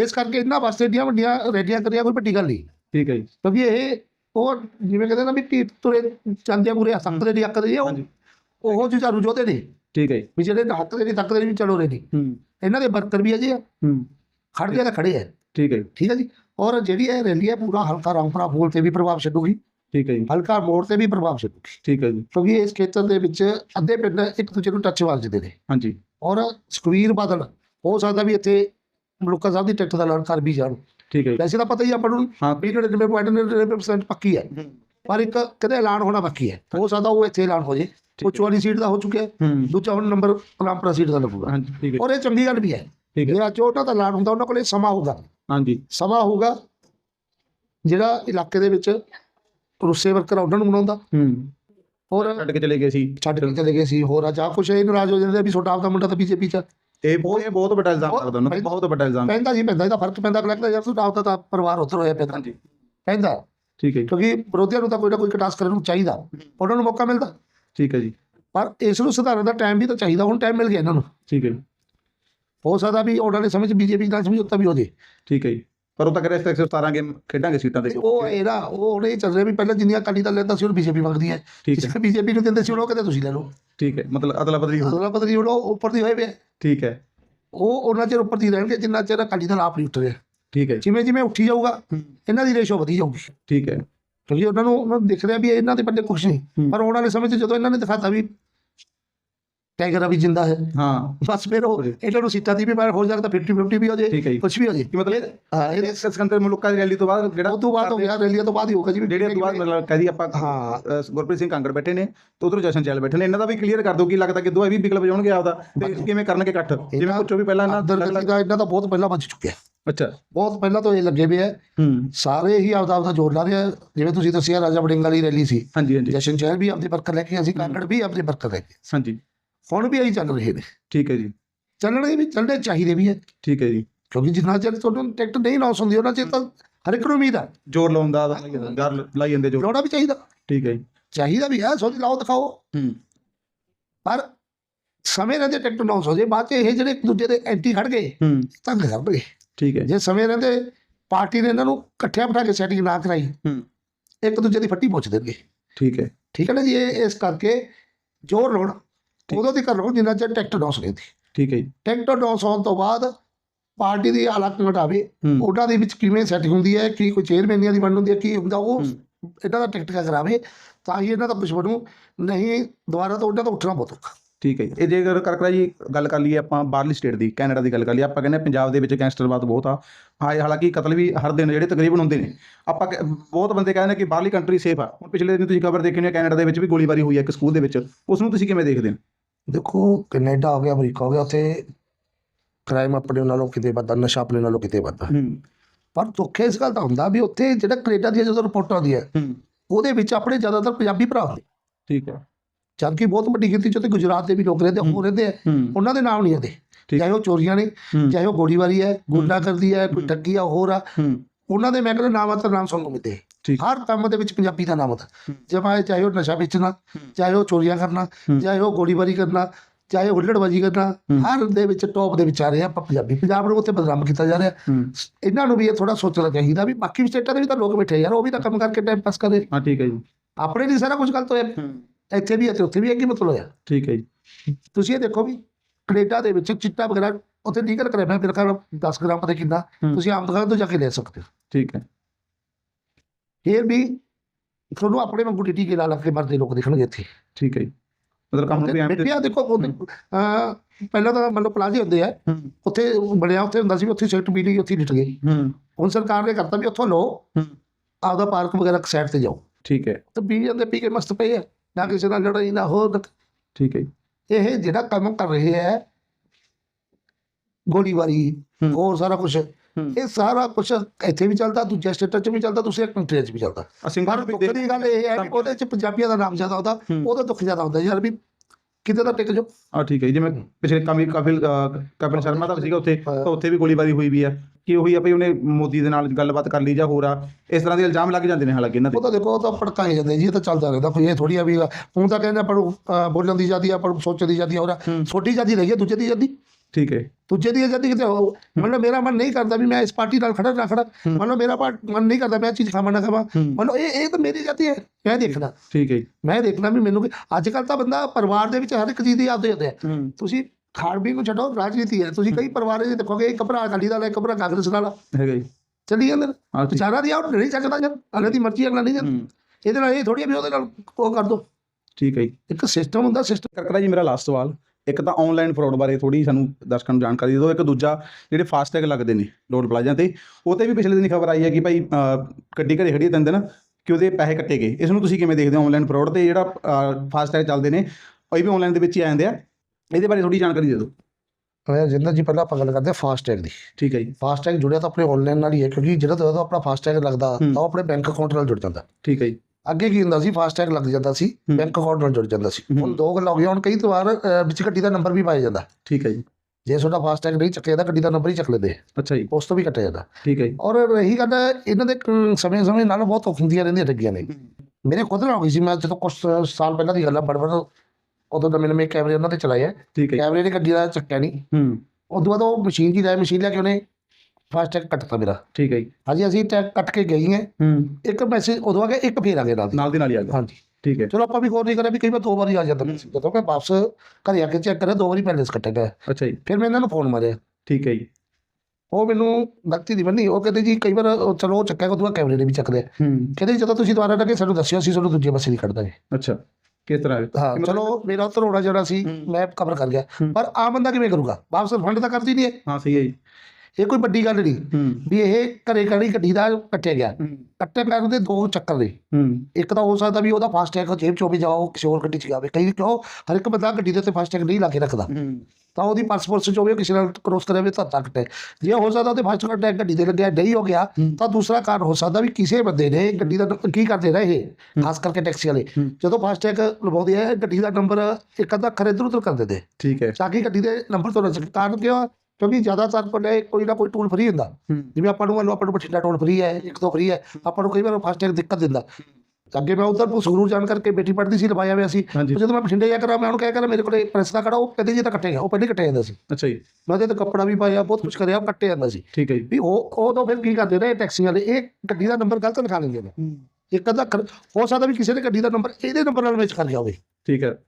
ਇਸ ਕਰਕੇ ਇਹਨਾਂ ਵਾਸਤੇ ਏਡੀਆਂ ਵੱਡੀਆਂ ਰੈਲੀਆਂ ਕਰੀਆਂ ਕੋਈ ਵੱਡੀ ਗੱਲ ਨਹੀਂ। ਠੀਕ ਹੈ ਜੀ। ਕਿਉਂਕਿ ਇਹ ਉਹ ਜਿਵੇਂ ਕਹਿੰਦੇ ਨਾ ਵੀ ਢੀਠ ਤੁਰੇ ਜਾਂਦੇ ਮੂਰੇ ਹੱਕ ਦੇ ਹੱਕ ਦੇ ਉਹ। ਉਹ ਜੁਝਾਰੂ ਜੋਧੇ ਨੇ ਠੀਕ ਹੈ ਵੀ ਜਿਹੜੇ ਹੱਕ ਦੇ ਨਹੀਂ ਤੱਕ ਦੇ ਨਹੀਂ ਚਲੋ ਰਹੇ ਹੂੰ। ਇਹਨਾਂ ਦੇ ਵਰਕਰ ਵੀ ਅਜੇ ਆ। ਹੂੰ। ਖੜਦੇ ਆ ਤਾਂ ਖੜੇ ਆ। ਠੀਕ ਹੈ ਠੀਕ ਹੈ ਜੀ। ਔਰ ਜਿਹੜੀ ਇਹ ਰੈਲੀ ਹੈ ਪੂਰਾ ਹਲਕਾ ਰਾਮਪੁਰਾ ਫੂਲ ਤੇ ਵੀ ਪ੍ਰਭਾਵ ਛੱਡੂਗੀ। ਠੀਕ ਹੈ ਜੀ। ਹਲਕਾ ਮੋੜ ਤੇ ਵੀ ਪ੍ਰਭਾਵ ਛੱਡੂਗੀ। ਠੀਕ ਹੈ ਜੀ। ਕਿਉਂਕਿ ਇਸ ਖੇਤਰ ਦੇ ਵਿੱਚ ਅੱਧੇ ਪਿੰਡ ਇੱਕ ਦੂਜੇ ਨੂੰ ਟੱਚ ਵੱਜਦੇ ਨੇ। ਹਾਂਜੀ। ਔਰ ਸੁਖਵੀਰ ਬਾਦਲ ਹੋ ਸਕਦਾ ਵੀ ਇੱਥੇ ਮਲੂਕਾ ਸਾਹਿਬ ਦੀ ਟਿਕਟ ਦਾ ਐਲਾਨ ਕਰ ਵੀ ਜਾਣ। ਠੀਕ ਹੈ ਵੈਸੇ ਤਾਂ ਪਤਾ ਹੀ ਆਪਾਂ ਨੂੰ ਹਾਂ। ਵੀ 99.99% ਪੱਕੀ ਹੈ। ਪਰ ਇੱਕ ਕਦੇ ਐਲਾਨ ਹੋਣਾ ਬਾਕੀ ਹੈ। ਹੋ ਸਕਦਾ ਉਹ ਇੱਥੇ ਐਲਾਨ ਹੋ ਜੇ। ਉਹ 44 ਸੀਟ ਦਾ ਹੋ ਚੁੱਕਿਆ ਹੈ। ਦੂਜਾ ਹੁਣ ਨੰਬਰ ਰਾਮਪੁਰਾ ਸੀਟ ਦਾ ਲੱਗੂਗਾ। ਹਾਂਜੀ ਠੀਕ ਹੈ। ਔਰ ਇਹ ਚੰਗੀ ਗੱਲ ਵੀ ਹੈ। ਠੀਕ ਹੈ। ਜੇ ਅੱਜ ਉਹਨਾਂ ਦਾ ਐਲਾਨ ਹੁੰਦਾ ਉਹਨਾਂ ਕੋਲੇ ਸਮਾਂ ਹੋਊਗਾ। ਹਾਂਜੀ। ਸਮਾਂ ਹੋਊਗਾ ਜਿਹੜਾ ਇਲਾਕੇ ਦੇ ਵਿੱਚ ਰੁੱਸੇ ਵਰਕਰ ਉਹਨਾਂ ਨੂੰ ਮਨਾਉਂਦਾ। ਹੂੰ। ਔਰ ਛੱਡ ਕੇ ਚਲੇ ਗਏ ਸੀ। ਛੱਡ ਕੇ ਚਲੇ ਗਏ ਸੀ। ਹੋਰ ਆ ਜਾਂ ਕੁਛ ਇਹ ਨਾਰਾਜ਼ ਹੋ ਜਾਂਦੇ ਵੀ ਛੋਟਾ ਆਪਦਾ ਮੁੰਡਾ ਤਾਂ ਬੀਜੇਪੀ ਚ ਇਹ ਬਹੁਤ ਇਹ ਬਹੁਤ ਵੱਡਾ ਇਲਜ਼ਾਮ ਲੱਗਦਾ ਉਹਨਾਂ ਤੇ ਬਹੁਤ ਵੱਡਾ ਇਲਜ਼ਾਮ। ਪੈਂਦਾ ਜੀ ਪੈਂਦਾ ਇਹਦਾ ਫ਼ਰਕ ਪੈਂਦਾ ਲੱਗਦਾ ਯਾਰ ਤੁਹਾਡਾ ਆਪਦਾ ਤਾਂ ਪਰਿਵਾਰ ਉੱਧਰ ਹੋਇਆ ਪੈਂਦਾ ਹਾਂਜੀ। ਪੈਂਦਾ। ਠੀਕ ਹੈ ਜੀ। ਕਿਉਂਕਿ ਵਿਰੋਧੀਆਂ ਨੂੰ ਤਾਂ ਕੋਈ ਨਾ ਕੋਈ ਕਟਾਸ ਕਰਨ ਨੂੰ ਚਾਹੀਦਾ। ਉਹਨਾਂ ਨੂੰ ਮੌਕਾ ਮਿਲਦਾ। ਠੀਕ ਹੈ ਜੀ। ਪਰ ਇਸ ਨੂੰ ਸੁਧਾਰਨ ਦਾ ਟਾਈਮ ਵੀ ਤਾਂ ਚਾਹੀਦਾ ਹੁਣ ਟਾਈਮ ਮਿਲ ਗਿਆ ਇਹਨਾਂ ਨੂੰ। ਠੀਕ ਹੈ ਜੀ। ਹੋ ਸਕਦਾ ਵੀ ਆਉਣ ਵਾਲੇ ਸਮੇਂ 'ਚ ਬੀਜੇਪੀ ਨਾਲ ਸਮਝੌਤਾ ਵੀ ਹੋ ਜੇ। ਠੀਕ ਹੈ ਜੀ। ਪਰ ਉਹ ਤਾਂ ਕਰੇ 117 ਗੇਮ ਖੇਡਾਂਗੇ ਸੀਟਾਂ ਤੇ ਉਹ ਇਹਦਾ ਉਹ ਉਹਨੇ ਚੱਲ ਰਿਹਾ ਵੀ ਪਹਿਲਾਂ ਜਿੰਨੀਆਂ ਅਕਾਲੀ ਦਲ ਲੈਂਦਾ ਸੀ ਉਹ ਬੀਜੇਪੀ ਮੰਗਦੀ ਹੈ। ਠੀਕ ਹੈ। ਕਿਸੇ ਬੀਜੇਪੀ ਨੂੰ ਦਿੰਦੇ ਸੀ ਉਹ ਕਹਿੰਦੇ ਤੁਸੀਂ ਲੈ ਲਓ। ਠੀਕ ਹੈ ਮਤਲਬ ਅਦਲਾ ਬਦਲੀ ਹੋ ਨਹੀਂ ਹੁਣ ਉਹ ਉੱਪਰ ਦੀ ਹੋਏ ਵੇ ਠੀਕ ਹੈ। ਉਹ ਉਹਨਾਂ ਚਿਰ ਉੱਪਰ ਦੀ ਰਹਿਣਗੇ ਜਿੰਨਾ ਚਿਰ ਅਕਾਲੀ ਦਲ ਆਪ ਨਹੀਂ ਉੱਠ ਰਿਹਾ ਠੀਕ ਹੈ ਜਿਵੇਂ ਜਿਵੇਂ ਉੱਠੀ ਜਾਊਗਾ ਇਹਨਾਂ ਦੀ ਰੇਸ਼ੋ ਵਧੀ ਜਾਊਗੀ। ਠੀਕ ਹੈ। ਕਿਉਂਕਿ ਉਹਨਾਂ ਨੂੰ ਉਹਨਾਂ ਨੂੰ ਦਿਖ ਰਿਹਾ ਵੀ ਇਹਨਾਂ ਦੇ ਪੱਲੇ ਕੁਛ ਨਹੀਂ। ਪਰ ਆਉਣ ਵਾਲੇ ਸਮੇਂ 'ਚ ਜਦੋਂ ਇਹਨਾਂ ਨੇ ਦਿਖਾਤਾ ਵੀ ਟੈਗਰ ਵੀ ਜਿੰਦਾ ਹੈ। ਹਾਂ। ਬਸ ਫਿਰ ਉਹ ਜੀ। ਇਹਨਾਂ ਨੂੰ ਸੀਟਾਂ ਦੀ ਵੀ ਮਾਰ ਹੋ ਸਕਦਾ 50 50 ਵੀ ਹੋ ਜੇ ਕੁਛ ਵੀ ਹੋ ਜੇ। ਕਿ ਮਤਲਬ ਹਾਂ ਇਹ ਇਹ ਸਿਕੰਦਰ ਮਲੂਕਾ ਦੀ ਰੈਲੀ ਤੋਂ ਬਾਅਦ ਜਿਹੜਾ ਉਹ ਤੋਂ ਬਾਅਦ ਹੋ ਗਿਆ ਰੈਲੀਆਂ ਤੋਂ ਬਾਅਦ ਹੀ ਹੋਊਗਾ ਜੀ। ਵੀ ਜਿਹੜੇ ਤੋਂ ਬਾਅਦ ਮਤਲਬ ਕਹਦੀ ਆਪਾਂ ਹਾਂ। ਗੁਰਪ੍ਰੀਤ ਸਿੰਘ ਕਾਂਗੜ ਬੈਠੇ ਨੇ ਤੇ ਉਧਰ ਜਸ਼ਨ ਚੈਲ ਬੈਠੇ ਨੇ। ਇਹਨਾਂ ਦਾ ਵੀ ਕਲੀਅਰ ਕਰ ਦਿਓ ਕੀ ਲੱਗਦਾ ਕਿ ਦੋਏ ਵੀ ਬਿਕਲ ਵਜਾਉਣਗੇ ਆਪਦਾ ਤੇ ਕਿਵੇਂ ਕਰਨਗੇ ਇਕੱਠ? ਜਿਵੇਂ ਪੁੱਛੋ ਵੀ ਪਹਿਲਾਂ ਇਹਨਾਂ ਦਾ ਇਹਨਾਂ ਦਾ ਬਹੁਤ ਪਹਿਲਾਂ ਵੱਜ ਚੁੱਕਿਆ। ਅੱਛਾ। ਬਹੁਤ ਪਹਿਲਾਂ ਤੋਂ ਇਹ ਲੱਗੇ ਹੋਏ ਹੈ ਹੂੰ। ਸਾਰੇ ਹੀ ਆਪਦਾ ਆਪਦਾ ਜ਼ੋਰ ਲਾ ਰਹੇ ਆ। ਜਿਵੇਂ ਤੁਸੀਂ ਦੱਸਿਆ ਰਾਜਾ ਵੜਿੰਗ ਵਾਲੀ ਰੈਲੀ ਸੀ। ਹਾਂਜੀ ਹਾਂਜੀ। ਜਸ਼ਨ ਚਹਿਲ ਵੀ ਆਪਦੇ ਵਰਕਰ ਲੈ ਕੇ ਅਸੀਂ ਕਾਂਗੜ ਵੀ ਆਪਦੇ ਵਰਕਰ ਲੈ ਕੇ ਹਾਂਜੀ। ਹੁਣ ਵੀ ਇਹੀ ਚੱਲ ਰਹੇ ਨੇ। ਠੀਕ ਹੈ ਜੀ। ਚੱਲਣੇ ਵੀ ਚੱਲਣੇ ਚਾਹੀਦੇ ਵੀ ਹੈ। ਠੀਕ ਹੈ ਜੀ। ਕਿਉਂਕਿ ਜਿੰਨਾ ਚਿਰ ਤੁਹਾਨੂੰ ਟਿਕਟ ਨਹੀਂ ਅਨਾਉਂਸ ਹੁੰਦੀ ਉਹਨਾਂ ਚਿਰ ਤਾਂ ਹਰ ਇੱਕ ਨੂੰ ਉਮੀਦ ਆ। ਜ਼ੋਰ ਲਾਉਣ ਦਾ ਗਰ ਲਾਈ ਜਾਂਦੇ ਜ਼ੋਰ। ਲਾਉਣਾ ਵੀ ਚਾਹੀਦਾ। ਠੀਕ ਹੈ ਜੀ। ਚਾਹੀਦਾ ਵੀ ਹੈ ਸੋਚ ਲਾਓ ਦਿਖਾਓ। ਹੂੰ। ਪਰ ਸਮੇਂ ਰਹਿੰਦੇ ਟਿਕਟ ਅਨਾਉਂਸ ਹੋ ਜੇ ਬਾਅਦ ਚ ਇਹ ਜਿਹੜੇ ਇੱਕ ਦੂਜੇ ਦੇ ਐਂਟੀ ਖੜ ਗਏ ਹੂੰ। ਤੰਗ ਕਰਨਗੇ ਠੀਕ ਹੈ ਜੇ। ਸਮੇਂ ਰਹਿੰਦੇ ਪਾਰਟੀ ਨੇ ਇਹਨਾਂ ਨੂੰ ਇਕੱਠਿਆਂ ਬਿਠਾ ਕੇ ਸੈਟਿੰਗ ਨਾ ਕਰਾਈ ਹੂੰ। ਇੱਕ ਦੂਜੇ ਦੀ ਫੱਟੀ ਪੁੱਛ ਦੇਣਗੇ। ਠੀਕ ਹੈ। ਠੀਕ ਹੈ ਨਾ ਜੀ ਇਹ ਇਸ ਕਰਕੇ ਜ਼ੋਰ ਲਾਉਣ। ਉਦੋਂ ਦੀ ਕਰ ਲਓ ਜਿੰਨਾ ਚਿਰ ਟਿਕਟ ਅਨਾਉਂਸ ਨਹੀਂ ਹੁੰਦੀ। ਠੀਕ ਹੈ ਜੀ। ਟਿਕਟ ਅਨਾਉਂਸ ਹੋਣ ਤੋਂ ਬਾਅਦ ਪਾਰਟੀ ਦੀ ਹਾਲਤ ਘਟਾਵੇ ਉਹਨਾਂ ਦੇ ਵਿੱਚ ਕਿਵੇਂ ਸੈਟਿੰਗ ਹੁੰਦੀ ਹੈ ਕੀ ਕੋਈ ਚੇਅਰਮੈਨੀਆਂ ਦੀ ਵੰਡ ਹੁੰਦੀ ਹੈ ਕੀ ਹੁੰਦਾ ਉਹ। ਇਹਨਾਂ ਦਾ ਟਿਕਟ ਕਰਾਵੇ ਤਾਂ ਹੀ ਇਹਨਾਂ ਦਾ ਕੁਝ ਬਣੂ ਨਹੀਂ ਦੁਬਾਰਾ ਤਾਂ ਉਹਨਾਂ ਦਾ ਉੱਠਣਾ ਬਹੁਤ ਔਖਾ। ਠੀਕ ਹੈ ਜੀ। ਇਹ ਜੇਕਰ ਕਰਕਰਾ ਜੀ ਗੱਲ ਕਰ ਲਈਏ ਆਪਾਂ ਬਾਹਰਲੀ ਸਟੇਟ ਦੀ ਕੈਨੇਡਾ ਦੀ ਗੱਲ ਕਰ ਲਈਏ ਆਪਾਂ ਕਹਿੰਦੇ ਪੰਜਾਬ ਦੇ ਵਿੱਚ ਗੈਂਗਸਟਰਵਾਦ ਬਹੁਤ ਆ। ਹਾਲਾਂਕਿ ਕਤਲ ਵੀ ਹਰ ਦਿਨ ਜਿਹੜੇ ਤਕਰੀਬਨ ਹੁੰਦੇ ਨੇ। ਆਪਾਂ ਬਹੁਤ ਬੰਦੇ ਕਹਿੰਦੇ ਨੇ ਕਿ ਬਾਹਰਲੀ ਕੰਟਰੀ ਸੇਫ ਆ। ਹੁਣ ਪਿਛਲੇ ਦਿਨ ਤੁਸੀਂ ਖਬਰ ਦੇਖੀ ਨੇ ਕੈਨੇਡਾ ਦੇ ਵਿੱਚ ਵੀ ਗੋਲੀਬਾਰੀ ਹੋਈ ਹੈ ਇੱਕ ਸਕੂਲ ਦੇ ਵਿੱਚ। ਉਸ ਨੂੰ ਤੁਸੀਂ ਕਿਵੇਂ ਦੇਖਦੇ ਹੋ? ਦੇਖੋ ਕੈਨੇਡਾ ਹੋ ਗਿਆ ਅਮਰੀਕਾ ਹੋ ਗਿਆ ਉੱਥੇ ਕ੍ਰਾਈਮ ਆਪਣੇ ਨਾਲੋਂ ਕਿਤੇ ਵੱਧਦਾ ਨਸ਼ਾ ਆਪਣੇ ਨਾਲੋਂ ਕਿਤੇ ਵੱਧਦਾ। ਪਰ ਦੁੱਖ ਇਸ ਗੱਲ ਦਾ ਹੁੰਦਾ ਵੀ ਉੱਥੇ ਜਿਹੜਾ ਕੈਨੇਡਾ ਦੀਆਂ ਜਦੋਂ ਰਿਪੋਰਟਾਂ ਆਉਂਦੀਆਂ ਹੂੰ। ਉਹਦੇ ਵਿੱਚ ਆਪਣੇ ਜ਼ਿਆਦਾਤਰ ਪੰਜਾਬੀ ਭਰਾ ਹੁੰਦੇ। ਠੀਕ ਹੈ। ਜਦਕਿ ਬਹੁਤ ਵੱਡੀ ਗਿਣਤੀ ਚ ਉੱਥੇ ਗੁਜਰਾਤ ਦੇ ਵੀ ਲੋਕ ਰਹਿੰਦੇ ਹੂੰ। ਹੋ। ਰਹਿੰਦੇ ਆ। ਉਹਨਾਂ ਦੇ ਨਾਮ ਨਹੀਂ ਆਉਂਦੇ। ਚਾਹੇ ਉਹ ਚੋਰੀਆਂ ਨੇ ਚਾਹੇ ਉਹ ਗੋਲੀਬਾਰੀ ਹੈ ਗੁੰਡਾਗਰਦੀ ਹੈ ਕੋਈ। ਠੱਗੀ ਆ ਹੋਰ ਆ। ਉਹਨਾਂ ਦੇ ਮੈਂ ਕਹਿੰਦਾ ਨਾਮ ਤਾਂ ਨਾਮ ਸੁਣਨ ਨੂੰ ਮਿਲਦੇ। ਹਰ ਕੰਮ ਦੇ ਵਿੱਚ ਪੰਜਾਬੀ ਦਾ ਨਾਮ ਹੁੰਦਾ। ਹੂੰ। ਜਿਵੇਂ ਚਾਹੇ ਉਹ ਨਸ਼ਾ ਵੇਚਣਾ ਹੂੰ। ਚਾਹੇ ਉਹ ਚੋਰੀਆਂ ਕਰਨਾ ਹੂੰ। ਚਾਹੇ ਉਹ ਗੋਲੀਬਾਰੀ ਕਰਨਾ ਚਾਹੇ ਹੁੱਲੜਬਾਜ਼ੀ ਕਰਨਾ ਹੂੰ। ਹਰ ਦੇ ਵਿੱਚ ਟੌਪ ਦੇ ਵਿੱਚ ਆ ਰਹੇ ਆ ਪੰਜਾਬੀ। ਪੰਜਾਬ ਨੂੰ ਉੱਥੇ ਬਦਨਾਮ ਕੀਤਾ ਜਾ ਰਿਹਾ। ਹੂੰ। ਇਹਨਾਂ ਨੂੰ ਵੀ ਇਹ ਥੋੜਾ ਸੋਚਣਾ ਚਾਹੀਦਾ ਵੀ ਬਾਕੀ ਸਟੇਟਾਂ ਦੇ ਵੀ ਤਾਂ ਲੋਕ ਬੈਠੇ ਯਾਰ ਉਹ ਵੀ ਤਾਂ ਕੰਮ ਕਰਕੇ ਟਾਈਮ ਪਾਸ ਕਰੇ ਹਾਂ ਠੀਕ ਹੈ ਜੀ। ਆਪਣੇ ਲਈ ਸਾਰਾ ਕੁਝ ਗਲਤ ਹੋਇਆ। ਹੂੰ। ਇੱਥੇ ਵੀ ਹੈ ਤੇ ਉੱਥੇ ਵੀ ਹੈ ਕੀ ਮਤਲਬ ਹੋਇਆ। ਠੀਕ ਹੈ ਜੀ। ਤੁਸੀਂ ਇਹ ਦੇਖੋ ਵੀ ਕੈਨੇਡਾ ਦੇ ਵਿੱਚ ਚਿੱਟਾ ਵਗੈਰਾ ਉੱਥੇ ਲੀਗਲ ਕਰਿਆ ਮੈਂ ਮੇਰੇ ਖਿਆਲ 10 ਗ੍ਰਾਮ ਪਤਾ ਕਿੰਨਾ। ਹੂੰ। ਤੁਸੀਂ ਆਮ ਦੁਕਾਨ ਤੋਂ ਜਾ ਕੇ ਲੈ ਸਕਦੇ ਹੋ। ਠੀਕ ਹੈ। ਫੇਰ ਵੀ ਤੁਹਾਨੂੰ ਆਪਣੇ ਵਾਂਗੂ ਟੀਕੇ ਲਾ ਲਾ ਕੇ ਮਰਦੇ ਲੋਕ ਦਿਖਣਗੇ ਇੱਥੇ। ਠੀਕ ਹੈ ਜੀ। ਮਤਲਬ ਕੰਮ ਤੇ- ਮਿੱਟੀਆਂ ਦੇਖੋ ਪਹਿਲਾਂ ਤਾਂ ਮੰਨ ਲਓ ਪਲਾਜ਼ੇ ਹੁੰਦੇ ਆ ਹੂੰ। ਉੱਥੇ ਬਣਿਆ ਉੱਥੇ ਹੁੰਦਾ ਸੀ ਵੀ ਉੱਥੇ ਸਿਗਰਟ ਪੀ ਲਈ ਉੱਥੇ ਹੀ ਲਿਟ ਗਏ ਹੂੰ। ਹੁਣ ਸਰਕਾਰ ਨੇ ਕਰਤਾ ਵੀ ਉੱਥੋਂ ਲਓ ਹੂੰ। ਆਪਦਾ ਪਾਰਕ ਵਗੈਰਾ ਸਾਈਡ ਤੇ ਜਾਓ। ਠੀਕ ਹੈ। ਤੇ ਪੀ ਜਾਂਦੇ ਪੀ ਕੇ ਮਸਤ ਪਏ ਆ ਨਾ ਕਿਸੇ ਨਾਲ ਲੜਾਈ ਨਾ ਹੋਰ ਠੀਕ ਹੈ ਇਹ ਜਿਹੜਾ ਕੰਮ ਕਰ ਰਹੇ ਹੈ ਗੋਲੀਬਾਰੀ ਹੂੰ। ਹੋਰ ਸਾਰਾ ਕੁਝ ਹੂੰ ਇਹ ਸਾਰਾ ਕੁਝ ਇੱਥੇ ਵੀ ਚੱਲਦਾ ਦੂਜੇ ਸਟੇਟਾਂ 'ਚ ਵੀ ਚੱਲਦਾ ਦੂਸਰੇ ਕੰਟਰੀਆਂ 'ਚ ਵੀ ਚੱਲਦਾ। ਅਸੀਂ ਪਰ ਦੁੱਖ ਦੀ ਗੱਲ ਇਹ ਹੈ ਵੀ ਉਹਦੇ 'ਚ ਪੰਜਾਬੀਆਂ ਦਾ ਨਾਮ ਜ਼ਿਆਦਾ ਹੁੰਦਾ ਹੂੰ। ਉਹਦਾ ਦੁੱਖ ਜ਼ਿਆਦਾ ਹੁੰਦਾ ਯਾਰ ਵੀ ਕਿਤੇ ਤਾਂ ਟਿਕ ਜੋ ਆ ਠੀਕ ਹੈ ਜਿਵੇਂ ਪਿਛਲੇ ਕਾਮੀ ਕਾਫਿਲ ਕਪਿਲ ਸ਼ਰਮਾ ਦਾ ਸੀਗਾ ਉੱਥੇ ਤਾਂ ਉੱਥੇ ਵੀ ਗੋਲੀਬਾਰੀ ਹੋਈ ਵੀ ਆ। ਕਿ ਉਹੀ ਆ ਭਈ ਉਹਨੇ ਮੋਦੀ ਦੇ ਨਾਲ ਗੱਲਬਾਤ ਕਰ ਲਈ ਜਾਂ ਹੋਰ ਆ? ਇਸ ਤਰ੍ਹਾਂ ਦੇ ਇਲਜ਼ਾਮ ਲੱਗ ਜਾਂਦੇ ਨੇ ਹਾਲਾਂਕਿ ਇਹਨਾਂ ਤੇ ਉਹ ਤਾਂ ਦੇਖੋ ਉਹ ਤਾਂ ਭੜਕਾਏ ਜਾਂਦੇ ਜੀ ਇਹ ਤਾਂ ਚੱਲਦਾ ਰਹਿੰਦਾ ਕੋਈ ਇਹ ਥੋੜੀ ਆ ਵੀ ਹੁਣ ਤਾਂ ਕਹਿੰਦੇ ਆਪਾਂ ਬੋਲਣ ਦੀ ਆਜ਼ਾਦੀ ਆ ਨੂੰ ਸੋਚਣ ਦੀ ਆਜ਼ਾਦੀ ਆ ਹੋਰ। ਛੋਟੀ ਆਜ਼ਾਦੀ ਰਹੀ ਹੈ ਦੂਜੇ ਦੀ ਆਜ਼ਾਦੀ ਠੀਕ ਹੈ। ਦੂਜੇ ਦੀ ਆਜ਼ਾਦੀ ਕਿਤੇ ਹੋ- ਮਤਲਬ ਮੇਰਾ ਮਨ ਨਹੀਂ ਕਰਦਾ ਵੀ ਮੈਂ ਇਸ ਪਾਰਟੀ ਨਾਲ ਖੜਾ ਨਾ ਖੜਾ। ਮਤਲਬ ਮੇਰਾ ਮਨ ਨਹੀਂ ਕਰਦਾ ਮੈਂ ਚੀਜ਼ ਖਾਵਾਂ ਨਾ ਖਾਵਾਂ। ਮਤਲਬ ਇਹ ਇਹ ਤਾਂ ਮੇਰੀ ਆਜ਼ਾਦੀ ਹੈ। ਮੈਂ ਦੇਖਣਾ। ਠੀਕ ਹੈ। ਮੈਂ ਦੇਖਣਾ ਵੀ ਮੈਨੂੰ ਅੱਜ ਕੱਲ ਤਾਂ ਬੰਦਾ ਪਰਿਵਾਰ ਦੇ ਵਿੱਚ ਹਰ ਇੱਕ ਚੀਜ਼ ਦੀ ਆਦਤ ਹੁੰਦੀ ਹੈ। ਤੁਸੀਂ ਖਾਣ ਪੀਣ ਨੂੰ ਛੱਡੋ ਰਾਜਨੀਤੀ ਹੈ। ਤੁਸੀਂ ਕਈ ਪਰਿਵਾਰਾਂ 'ਚ ਦੇਖੋਗੇ ਇੱਕ ਭਰਾ ਅਕਾਲੀ ਦਲ ਹੈ ਇੱਕ ਭਰਾ ਕਾਂਗਰਸ ਨਾਲ। ਹੈਗਾ ਜੀ ਚੱਲੀ ਜਾਂਦੇ ਵਿਚਾਰਾ ਦੀ ਆਉਟ ਨਹੀਂ ਚੱਕਦਾ ਯਾਰ। ਅਗਲੇ ਦੀ ਮਰਜ਼ੀ ਅਗਲਾ ਨਹੀਂ ਜਾਂਦਾ ਇਹਦੇ ਨਾਲ ਇਹ ਥੋੜੀ ਵੀ ਉਹਦੇ ਨਾਲ ਉਹ ਕਰ ਦੋ। ਠੀਕ ਹੈ। ਇੱਕ ਸਿਸਟਮ ਹੁੰਦਾ ਸਿਸਟਮ ਕਰਕਰਾ ਜੀ ਮੇਰਾ ਲਾਸਟ ਸਵਾਲ। ਇੱਕ ਤਾਂ ਆਨਲਾਈਨ ਫਰਾਡ ਬਾਰੇ ਥੋੜੀ ਸਾਨੂੰ ਦਰਸ਼ਕਾਂ ਨੂੰ ਜਾਣਕਾਰੀ ਦਿਓ ਇੱਕ ਦੂਜਾ ਜਿਹੜੇ ਫਾਸਟੈਗ ਲੱਗਦੇ ਨੇ ਲੋਡ ਪਲਾਜ਼ਾ ਤੇ ਉਹ ਤੇ ਵੀ ਪਿਛਲੇ ਦਿਨ ਖਬਰ ਆਈ ਹੈ ਕਿ ਭਾਈ ਗੱਡੀ ਘਰੇ ਖੜੀ ਤਿੰਨ ਦਿਨ ਕਿ ਉਹਦੇ ਪੈਸੇ ਕੱਟੇ ਗਏ। ਇਸ ਨੂੰ ਤੁਸੀਂ ਕਿਵੇਂ ਦੇਖਦੇ ਹੋ ਆਨਲਾਈਨ ਫਰਾਡ ਤੇ ਜਿਹੜਾ ਫਾਸਟੈਗ ਚੱਲਦੇ ਨੇ ਉਹ ਵੀ ਆਨਲਾਈਨ ਦੇ ਵਿੱਚ ਹੀ ਆ ਜਾਂਦੇ ਆ? ਇਹਦੇ ਬਾਰੇ ਥੋੜੀ ਜਾਣਕਾਰੀ ਦੇ ਦਿਓ। ਜਿੰਦਾ ਜੀ ਪਹਿਲਾਂ ਆਪਾਂ ਗੱਲ ਕਰਦੇ ਫਾਸਟੈਗ ਦੀ। ਠੀਕ ਹੈ ਜੀ। ਫਾਸਟੈਗ ਜੁੜਿਆ ਤਾਂ ਆਪਣੇ ਆਨਲਾਈਨ ਨਾਲ ਹੀ ਹੈ ਕਿਉਂਕਿ ਜਿਹੜਾ ਜਦੋਂ ਆਪਣਾ ਫਾਸਟੈਗ ਲੱਗਦਾ। ਤਾਂ ਉਹ ਆਪਣੇ ਬੈਂਕ ਅਕਾਊਂਟ ਨਾਲ ਜੁੜ ਜਾਂਦਾ। ਠੀਕ ਹੈ ਜੀ। ਅੱਗੇ ਕੀ ਹੁੰਦਾ ਸੀ ਫਾਸਟੈਗ ਲੱਗ ਜਾਂਦਾ ਸੀ। ਬੈਂਕ ਅਕਾਊਂਟ ਨਾਲ ਜੁੜ ਜਾਂਦਾ ਸੀ। ਹੁਣ ਦੋ ਗੱਲਾਂ ਹੋ ਗਈਆਂ ਹੁਣ ਕਈ ਵਾਰ ਵਿੱਚ ਗੱਡੀ ਦਾ ਨੰਬਰ ਵੀ ਪਾਇਆ ਜਾਂਦਾ। ਠੀਕ ਹੈ ਜੀ। ਜੇ ਤੁਹਾਡਾ ਫਾਸਟੈਗ ਨਹੀਂ ਚੱਕਿਆ ਜਾਂਦਾ ਗੱਡੀ ਦਾ ਨੰਬਰ ਹੀ ਚੱਕ ਲੈਂਦੇ। ਅੱਛਾ ਜੀ। ਉਸ ਤੋਂ ਵੀ ਕੱਟਿਆ ਜਾਂਦਾ। ਠੀਕ ਹੈ ਜੀ। ਔਰ ਰਹੀ ਗੱਲ ਇਹਨਾਂ ਦੇ ਸਮੇਂ ਸਮੇਂ ਨਾਲ ਬਹੁਤ ਹੁੰਦੀਆਂ ਰਹਿੰਦੀਆਂ ਠੱਗੀਆਂ ਨੇ। ਮੇਰੇ ਖੁਦ ਨਾਲ ਹੋ ਗਈ ਸੀ ਮੈਂ ਜਦੋਂ ਕੁਝ ਸਾਲ ਪਹਿਲਾਂ ਦੀ ਗੱਲ ਆ ਬੜ ਬੜ ਉਦੋਂ ਤਾਂ ਮੇਰੇ ਕੈਮਰੇ ਉਹਨਾਂ ਤੇ ਚਲਾਏ ਆ। ਠੀਕ ਹੈ ਜੀ। ਕੈਮਰੇ ਨੇ ਗੱਡੀ ਦਾ ਚੱਕਿਆ ਨਹੀਂ। ਹੂੰ। ਉਦੋਂ ਬਾਅਦ ਉਹ ਮਸ਼ੀਨ ਦੀ ਲਾਇਆ ਮਸ਼ੀਨ ਲਿਆ ਕੇ ਉਹਨੇ ਫਾਸਟੈਗ ਕੱਟਤਾ ਮੇਰਾ। ਠੀਕ ਹੈ ਜੀ। ਹਾਂਜੀ ਅਸੀਂ ਟੈਗ ਕੱਟ ਕੇ ਗਈ ਹੈ ਹੂੰ। ਇੱਕ ਮੈਸੇਜ ਉਦੋਂ ਆ ਗਿਆ ਇੱਕ ਫੇਰ ਆ ਗਿਆ ਨਾਲ ਦੀ। ਨਾਲ ਦੀ ਨਾਲ ਹੀ ਆ ਗਿਆ। ਹਾਂਜੀ। ਠੀਕ ਹੈ। ਚਲੋ ਆਪਾਂ ਵੀ ਗੌਰ ਨਹੀਂ ਕਰਿਆ ਵੀ ਕਈ ਵਾਰ ਦੋ ਵਾਰੀ ਆ ਜਾਂਦਾ ਮੈਸੇਜ ਜਦੋਂ ਮੈਂ ਵਾਪਸ ਘਰੇ ਆ ਕੇ ਚੈੱਕ ਕਰਿਆ ਦੋ ਵਾਰੀ ਬੈਲੈਂਸ ਕੱਟਿਆ ਗਿਆ। ਅੱਛਾ ਜੀ। ਫਿਰ ਮੈਂ ਇਹਨਾਂ ਨੂੰ ਫੋਨ ਮਾਰਿਆ। ਠੀਕ ਹੈ ਜੀ। ਉਹ ਮੈਨੂੰ ਗਲਤੀ ਦੀ ਬੰਨੀ ਉਹ ਕਹਿੰਦੇ ਜੀ ਕਈ ਵਾਰ ਉਹ ਚਲੋ ਉਹ ਚੱਕਿਆ ਉਦੋਂ ਬਾਅਦ ਕੈਮਰੇ ਨੇ ਵੀ ਚੱਕ ਲਿਆ। ਹੂੰ। ਕਹਿੰਦੇ ਜੀ, ਜਦੋਂ ਤੁਸੀਂ ਦੁਬਾਰਾ ਲੱਗੇ ਸਾਨੂੰ ਦੱਸਿਓ ਅਸੀਂ ਤੁਹਾਨੂੰ ਦੂਜੇ ਪਾਸੇ ਨਹੀਂ ਕੱਢ ਦਾਂਗੇ ਅੱਛਾ। ਕਿਸ ਤਰ੍ਹਾਂ? ਹਾਂ ਮਤਲਬ- ਚਲੋ ਮੇਰਾ ਧਰੋੜਾ ਜਿਹੜਾ ਸੀ ਹੂੰ। ਮੈਂ ਕਵਰ ਕਰ ਗਿਆ। ਹੂੰ। ਪਰ ਆਮ ਬੰਦਾ ਕਿਵੇਂ ਕਰੂਗਾ? ਵਾਪਸ ਫੰਡ ਤਾਂ ਕਰਦੀ ਨਹੀਂ ਹੈ। ਹਾਂ ਸਹੀ ਹੈ ਜੀ। ਇਹ ਕੋਈ ਵੱਡੀ ਗੱਲ ਨਹੀਂ। ਵੀ ਇਹ ਘਰੇ ਘੜੀ ਗੱਡੀ ਦਾ ਕੱਟਿਆ ਗਿਆ। ਕੱਟੇ ਕਰਨ ਦੇ ਦੋ ਚੱਕਰ ਨੇ। ਇੱਕ ਤਾਂ ਹੋ ਸਕਦਾ ਵੀ ਉਹਦਾ ਫਾਸਟੈਗ ਜੇਬ ਚੋਂ ਵੀ ਜਾਓ ਕਿਸੇ ਹੋਰ ਗੱਡੀ 'ਚ ਜਾਵੇ ਕਈ ਕਿਉਂ ਹਰ ਇੱਕ ਬੰਦਾ ਗੱਡੀ ਦੇ ਉੱਤੇ ਫਾਸਟੈਗ ਨਹੀਂ ਲਾ ਕੇ ਰੱਖਦਾ। ਤਾਂ ਉਹਦੀ ਪਰਸ ਪੁਰਸ ਚੋਂ ਵੀ ਕਿਸੇ ਨਾਲ ਕ੍ਰੋਸ ਕਰੇ ਵੀ ਤਾਂ ਤੱਕ ਟੈ ਜੇ ਹੋ ਸਕਦਾ ਉਹਦੇ ਫਾਸਟ ਟੈਗ ਗੱਡੀ ਦੇ ਲੱਗਿਆ ਨਹੀਂ ਹੋ ਗਿਆ। ਤਾਂ ਦੂਸਰਾ ਕਾਰਨ ਹੋ ਸਕਦਾ ਵੀ ਕਿਸੇ ਬੰਦੇ ਨੇ ਗੱਡੀ ਦਾ ਕੀ ਕਰਦੇ ਰਹੇ ਇਹ ਖਾਸ ਕਰਕੇ ਟੈਕਸੀ ਵਾਲੇ। ਜਦੋਂ ਫਾਸਟ ਟੈਗ ਲਵਾਉਂਦੇ ਆ ਗੱਡੀ ਦਾ ਨੰਬਰ ਇੱਕ ਅੱਧਾ ਅੱਖਰ ਇੱਧਰ ਉੱਧਰ ਕਰ ਦਿੰਦੇ। ਠੀਕ ਹੈ। ਤਾਂ ਕਿ ਗੱਡੀ ਦੇ ਨੰਬਰ ਤੋਂ ਕਾਰਨ ਕਿਉਂ ਕਿਉਂਕਿ ਜ਼ਿਆਦਾਤਰ ਕੋਲੇ ਕੋਈ ਨਾ ਕੋਈ ਟੂਲ ਫਰੀ ਹੁੰਦਾ। ਜਿਵੇਂ ਆਪਾਂ ਨੂੰ ਮੰਨ ਲਓ ਆਪਾਂ ਨੂੰ ਬਠਿੰਡਾ ਟੋਲ ਫਰੀ ਹੈ ਇੱਕ ਤੋਂ ਫਰੀ ਹੈ ਆਪਾਂ ਨੂੰ ਕਈ ਵਾਰ ਫਾਸਟ ਟੈਗ ਦਿੱਕਤ ਦਿੰਦਾ। ਅੱਗੇ ਮੈਂ ਉਧਰ ਸੰਗਰੂਰ ਜਾਣ ਕਰਕੇ ਬੇਟੀ ਪੜ੍ਹਦੀ ਸੀ ਲਵਾਇਆ ਹੋਇਆ ਸੀ। ਜਦੋਂ ਮੈਂ ਬਠਿੰਡੇ ਜਾ ਕਰਾਂ ਮੈਂ ਉਹਨੂੰ ਕਹਿ ਕਰਾਂ ਮੇਰੇ ਕੋਲੇ ਪ੍ਰੈਸ ਦਾ ਕੜਾ ਉਹ ਕਹਿੰਦੇ ਜੀ ਤਾਂ ਕੱਟੇਗਾ ਉਹ ਪਹਿਲੇ ਕੱਟਿਆ ਜਾਂਦਾ ਸੀ। ਅੱਛਾ ਜੀ। ਮੈਂ ਤੇ ਕੱਪੜਾ ਵੀ ਪਾਇਆ ਬਹੁਤ ਕੁਝ ਕਰਿਆ ਕੱਟਿਆ ਜਾਂਦਾ ਸੀ। ਠੀਕ ਹੈ ਜੀ। ਵੀ ਉਹ ਉਹ ਤੋਂ ਫਿਰ ਕੀ ਕਰਦੇ ਨੇ ਟੈਕਸੀ ਵਾਲੇ ਇਹ ਗੱਡੀ ਦਾ ਨੰਬਰ ਗਲਤ ਲਿਖਾ ਲੈਂਦੇ ਨੇ। ਇੱਕ ਅੱਧਾ ਹੋ ਸਕਦਾ ਵੀ ਕਿਸੇ ਨੇ ਗੱਡੀ ਦਾ ਨੰਬਰ ਇਹਦੇ ਨੰਬਰ ਨਾਲ ਮੈਚ ਕਰ ਗਿਆ ਹੋਵੇ। ਠੀਕ ਹੈ।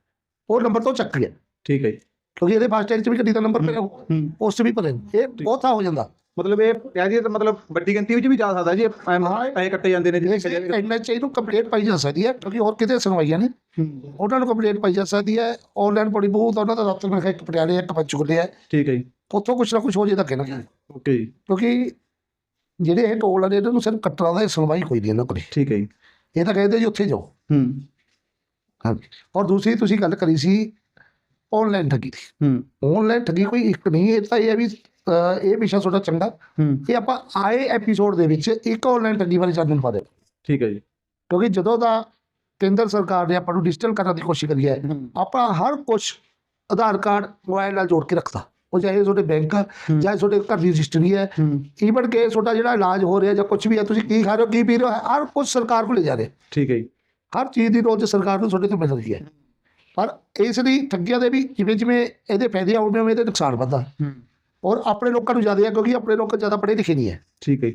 ਉਹ ਨੰਬਰ ਤੋਂ ਚੱਕ ਗਿਆ। ਠੀਕ ਹੈ ਜੀ। ਕਿਉਂਕਿ ਇਹਦੇ ਫਾਸਟ ਟੈਗ 'ਚ ਵੀ ਗੱਡੀ ਦਾ ਨੰਬਰ ਪਿਆ ਹੂੰ। ਉਸ 'ਚ ਵੀ ਭਰੇ ਇਹ ਬਹੁਤ ਥਾਂ ਹੋ ਜਾਂਦਾ। ਮਤਲਬ ਇਹ ਕਹਿ ਦਈਏ ਤਾਂ ਮਤਲਬ ਵੱਡੀ ਗਿਣਤੀ ਵਿੱਚ ਵੀ ਜਾ ਸਕਦਾ ਜੀ। ਪੈਸੇ ਕੱਟੇ ਜਾਂਦੇ ਨੇ ਜੀ। ਐਨਐਚਏ ਨੂੰ ਕੰਪਲੀਟ ਪਾਈ ਜਾ ਸਕਦੀ ਹੈ ਕਿਉਂਕਿ ਹੋਰ ਕਿਤੇ ਸੁਣਵਾਈਆਂ ਨੇ। ਉਹਨਾਂ ਨੂੰ ਕੰਪਲੀਟ ਪਾਈ ਜਾ ਸਕਦੀ ਹੈ। ਆਨਲਾਈਨ ਬੜੀ ਬਹੁਤ ਉਹਨਾਂ ਦਾ ਦਫ਼ਤਰ ਖਿਆਲ ਇੱਕ ਪਟਿਆਲੇ ਇੱਕ ਪੰਚਕੂਲੇ ਹੈ। ਠੀਕ ਹੈ ਜੀ। ਉੱਥੋਂ ਕੁਛ ਨਾ ਕੁਛ ਹੋ ਜੇ ਤਾਂ ਕਹਿਣਾ ਓਕੇ ਜੀ। ਕਿਉਂਕਿ ਜਿਹੜੇ ਇਹ ਟੋਲ ਵਾਲੇ ਇਹਨਾਂ ਨੂੰ ਸਿਰਫ ਕੱਟਣਾ ਦਾ ਸੁਣਵਾਈ ਕੋਈ ਨਹੀਂ ਇਹਨਾਂ ਕੋਲ। ਠੀਕ ਹੈ ਜੀ। ਇਹ ਤਾਂ ਕਹਿੰਦੇ ਜੀ ਉੱਥੇ ਜਾਓ। ਹੂੰ। ਹਾਂਜੀ। ਔਰ ਦੂਸਰੀ ਤੁਸੀਂ ਗੱਲ ਕਰੀ ਸੀ ਆਨਲਾਈਨ ਠੱਗੀ। ਦੀ ਹੂੰ। ਆਨਲਾਈਨ ਠੱਗੀ ਕੋਈ ਇੱਕ ਨਹੀਂ ਇਹ ਤਾਂ ਇਹ ਹੈ ਵੀ ਅਹ, ਇਹ ਵਿਸ਼ਾ ਤੁਹਾਡਾ ਚੰਗਾ। ਹੂੰ। ਇਹ ਆਪਾਂ ਆਏ ਐਪੀਸੋਡ ਦੇ ਵਿੱਚ ਇੱਕ ਆਨਲਾਈਨ ਠੱਗੀ ਬਾਰੇ ਚਾਨਣ ਪਾ ਦੇ ਠੀਕ ਹੈ ਜੀ। ਕਿਉਂਕਿ ਜਦੋਂ ਦਾ ਕੇਂਦਰ ਸਰਕਾਰ ਨੇ ਆਪਾਂ ਨੂੰ ਡਿਜੀਟਲ ਕਰਨ ਦੀ ਕੋਸ਼ਿਸ਼ ਕਰੀ ਹੈ ਹੂੰ। ਆਪਾਂ ਹਰ ਕੁਝ ਆਧਾਰ ਕਾਰਡ ਮੋਬਾਈਲ ਨਾਲ ਜੋੜ ਕੇ ਰੱਖਦਾ ਉਹ ਚਾਹੇ ਤੁਹਾਡੇ ਬੈਂਕ ਆ ਚਾਹੇ ਤੁਹਾਡੇ ਘਰ ਦੀ ਰਜਿਸਟਰੀ ਹੈ। ਹੂੰ। ਈਵਨ ਕਿ ਤੁਹਾਡਾ ਜਿਹੜਾ ਇਲਾਜ ਹੋ ਰਿਹਾ ਜਾਂ ਕੁਝ ਵੀ ਹੈ ਤੁਸੀਂ ਕੀ ਖਾ ਰਹੇ ਹੋ ਕੀ ਪੀ ਰਹੇ ਹੋ ਹਰ ਕੁਝ ਸਰਕਾਰ ਕੋਲ ਲੈ ਜਾ ਰਿਹਾ। ਠੀਕ ਹੈ ਜੀ। ਹਰ ਚੀਜ਼ ਦੀ ਰੋਜ਼ ਸਰਕਾਰ ਨੂੰ ਤੁਹਾਡੇ ਤੋਂ ਮਿਲ ਰਹੀ ਹੈ। ਪਰ ਇਸ ਲਈ ਠੱਗੀਆਂ ਦੇ ਵੀ ਜਿਵੇਂ ਜਿਵੇਂ ਇਹਦੇ ਫਾਇਦੇ ਆ ਉਵੇਂ ਉਵੇਂ ਇਹਦੇ ਨੁਕਸਾਨ ਵੱਧਦਾ। ਹੂੰ। ਔਰ ਆਪਣੇ ਲੋਕਾਂ ਨੂੰ ਜ਼ਿਆਦਾ ਹੈ ਕਿਉਂਕਿ ਆਪਣੇ ਲੋਕ ਜ਼ਿਆਦਾ ਪੜ੍ਹੇ ਲਿਖੇ ਨਹੀਂ ਹੈ। ਠੀਕ ਹੈ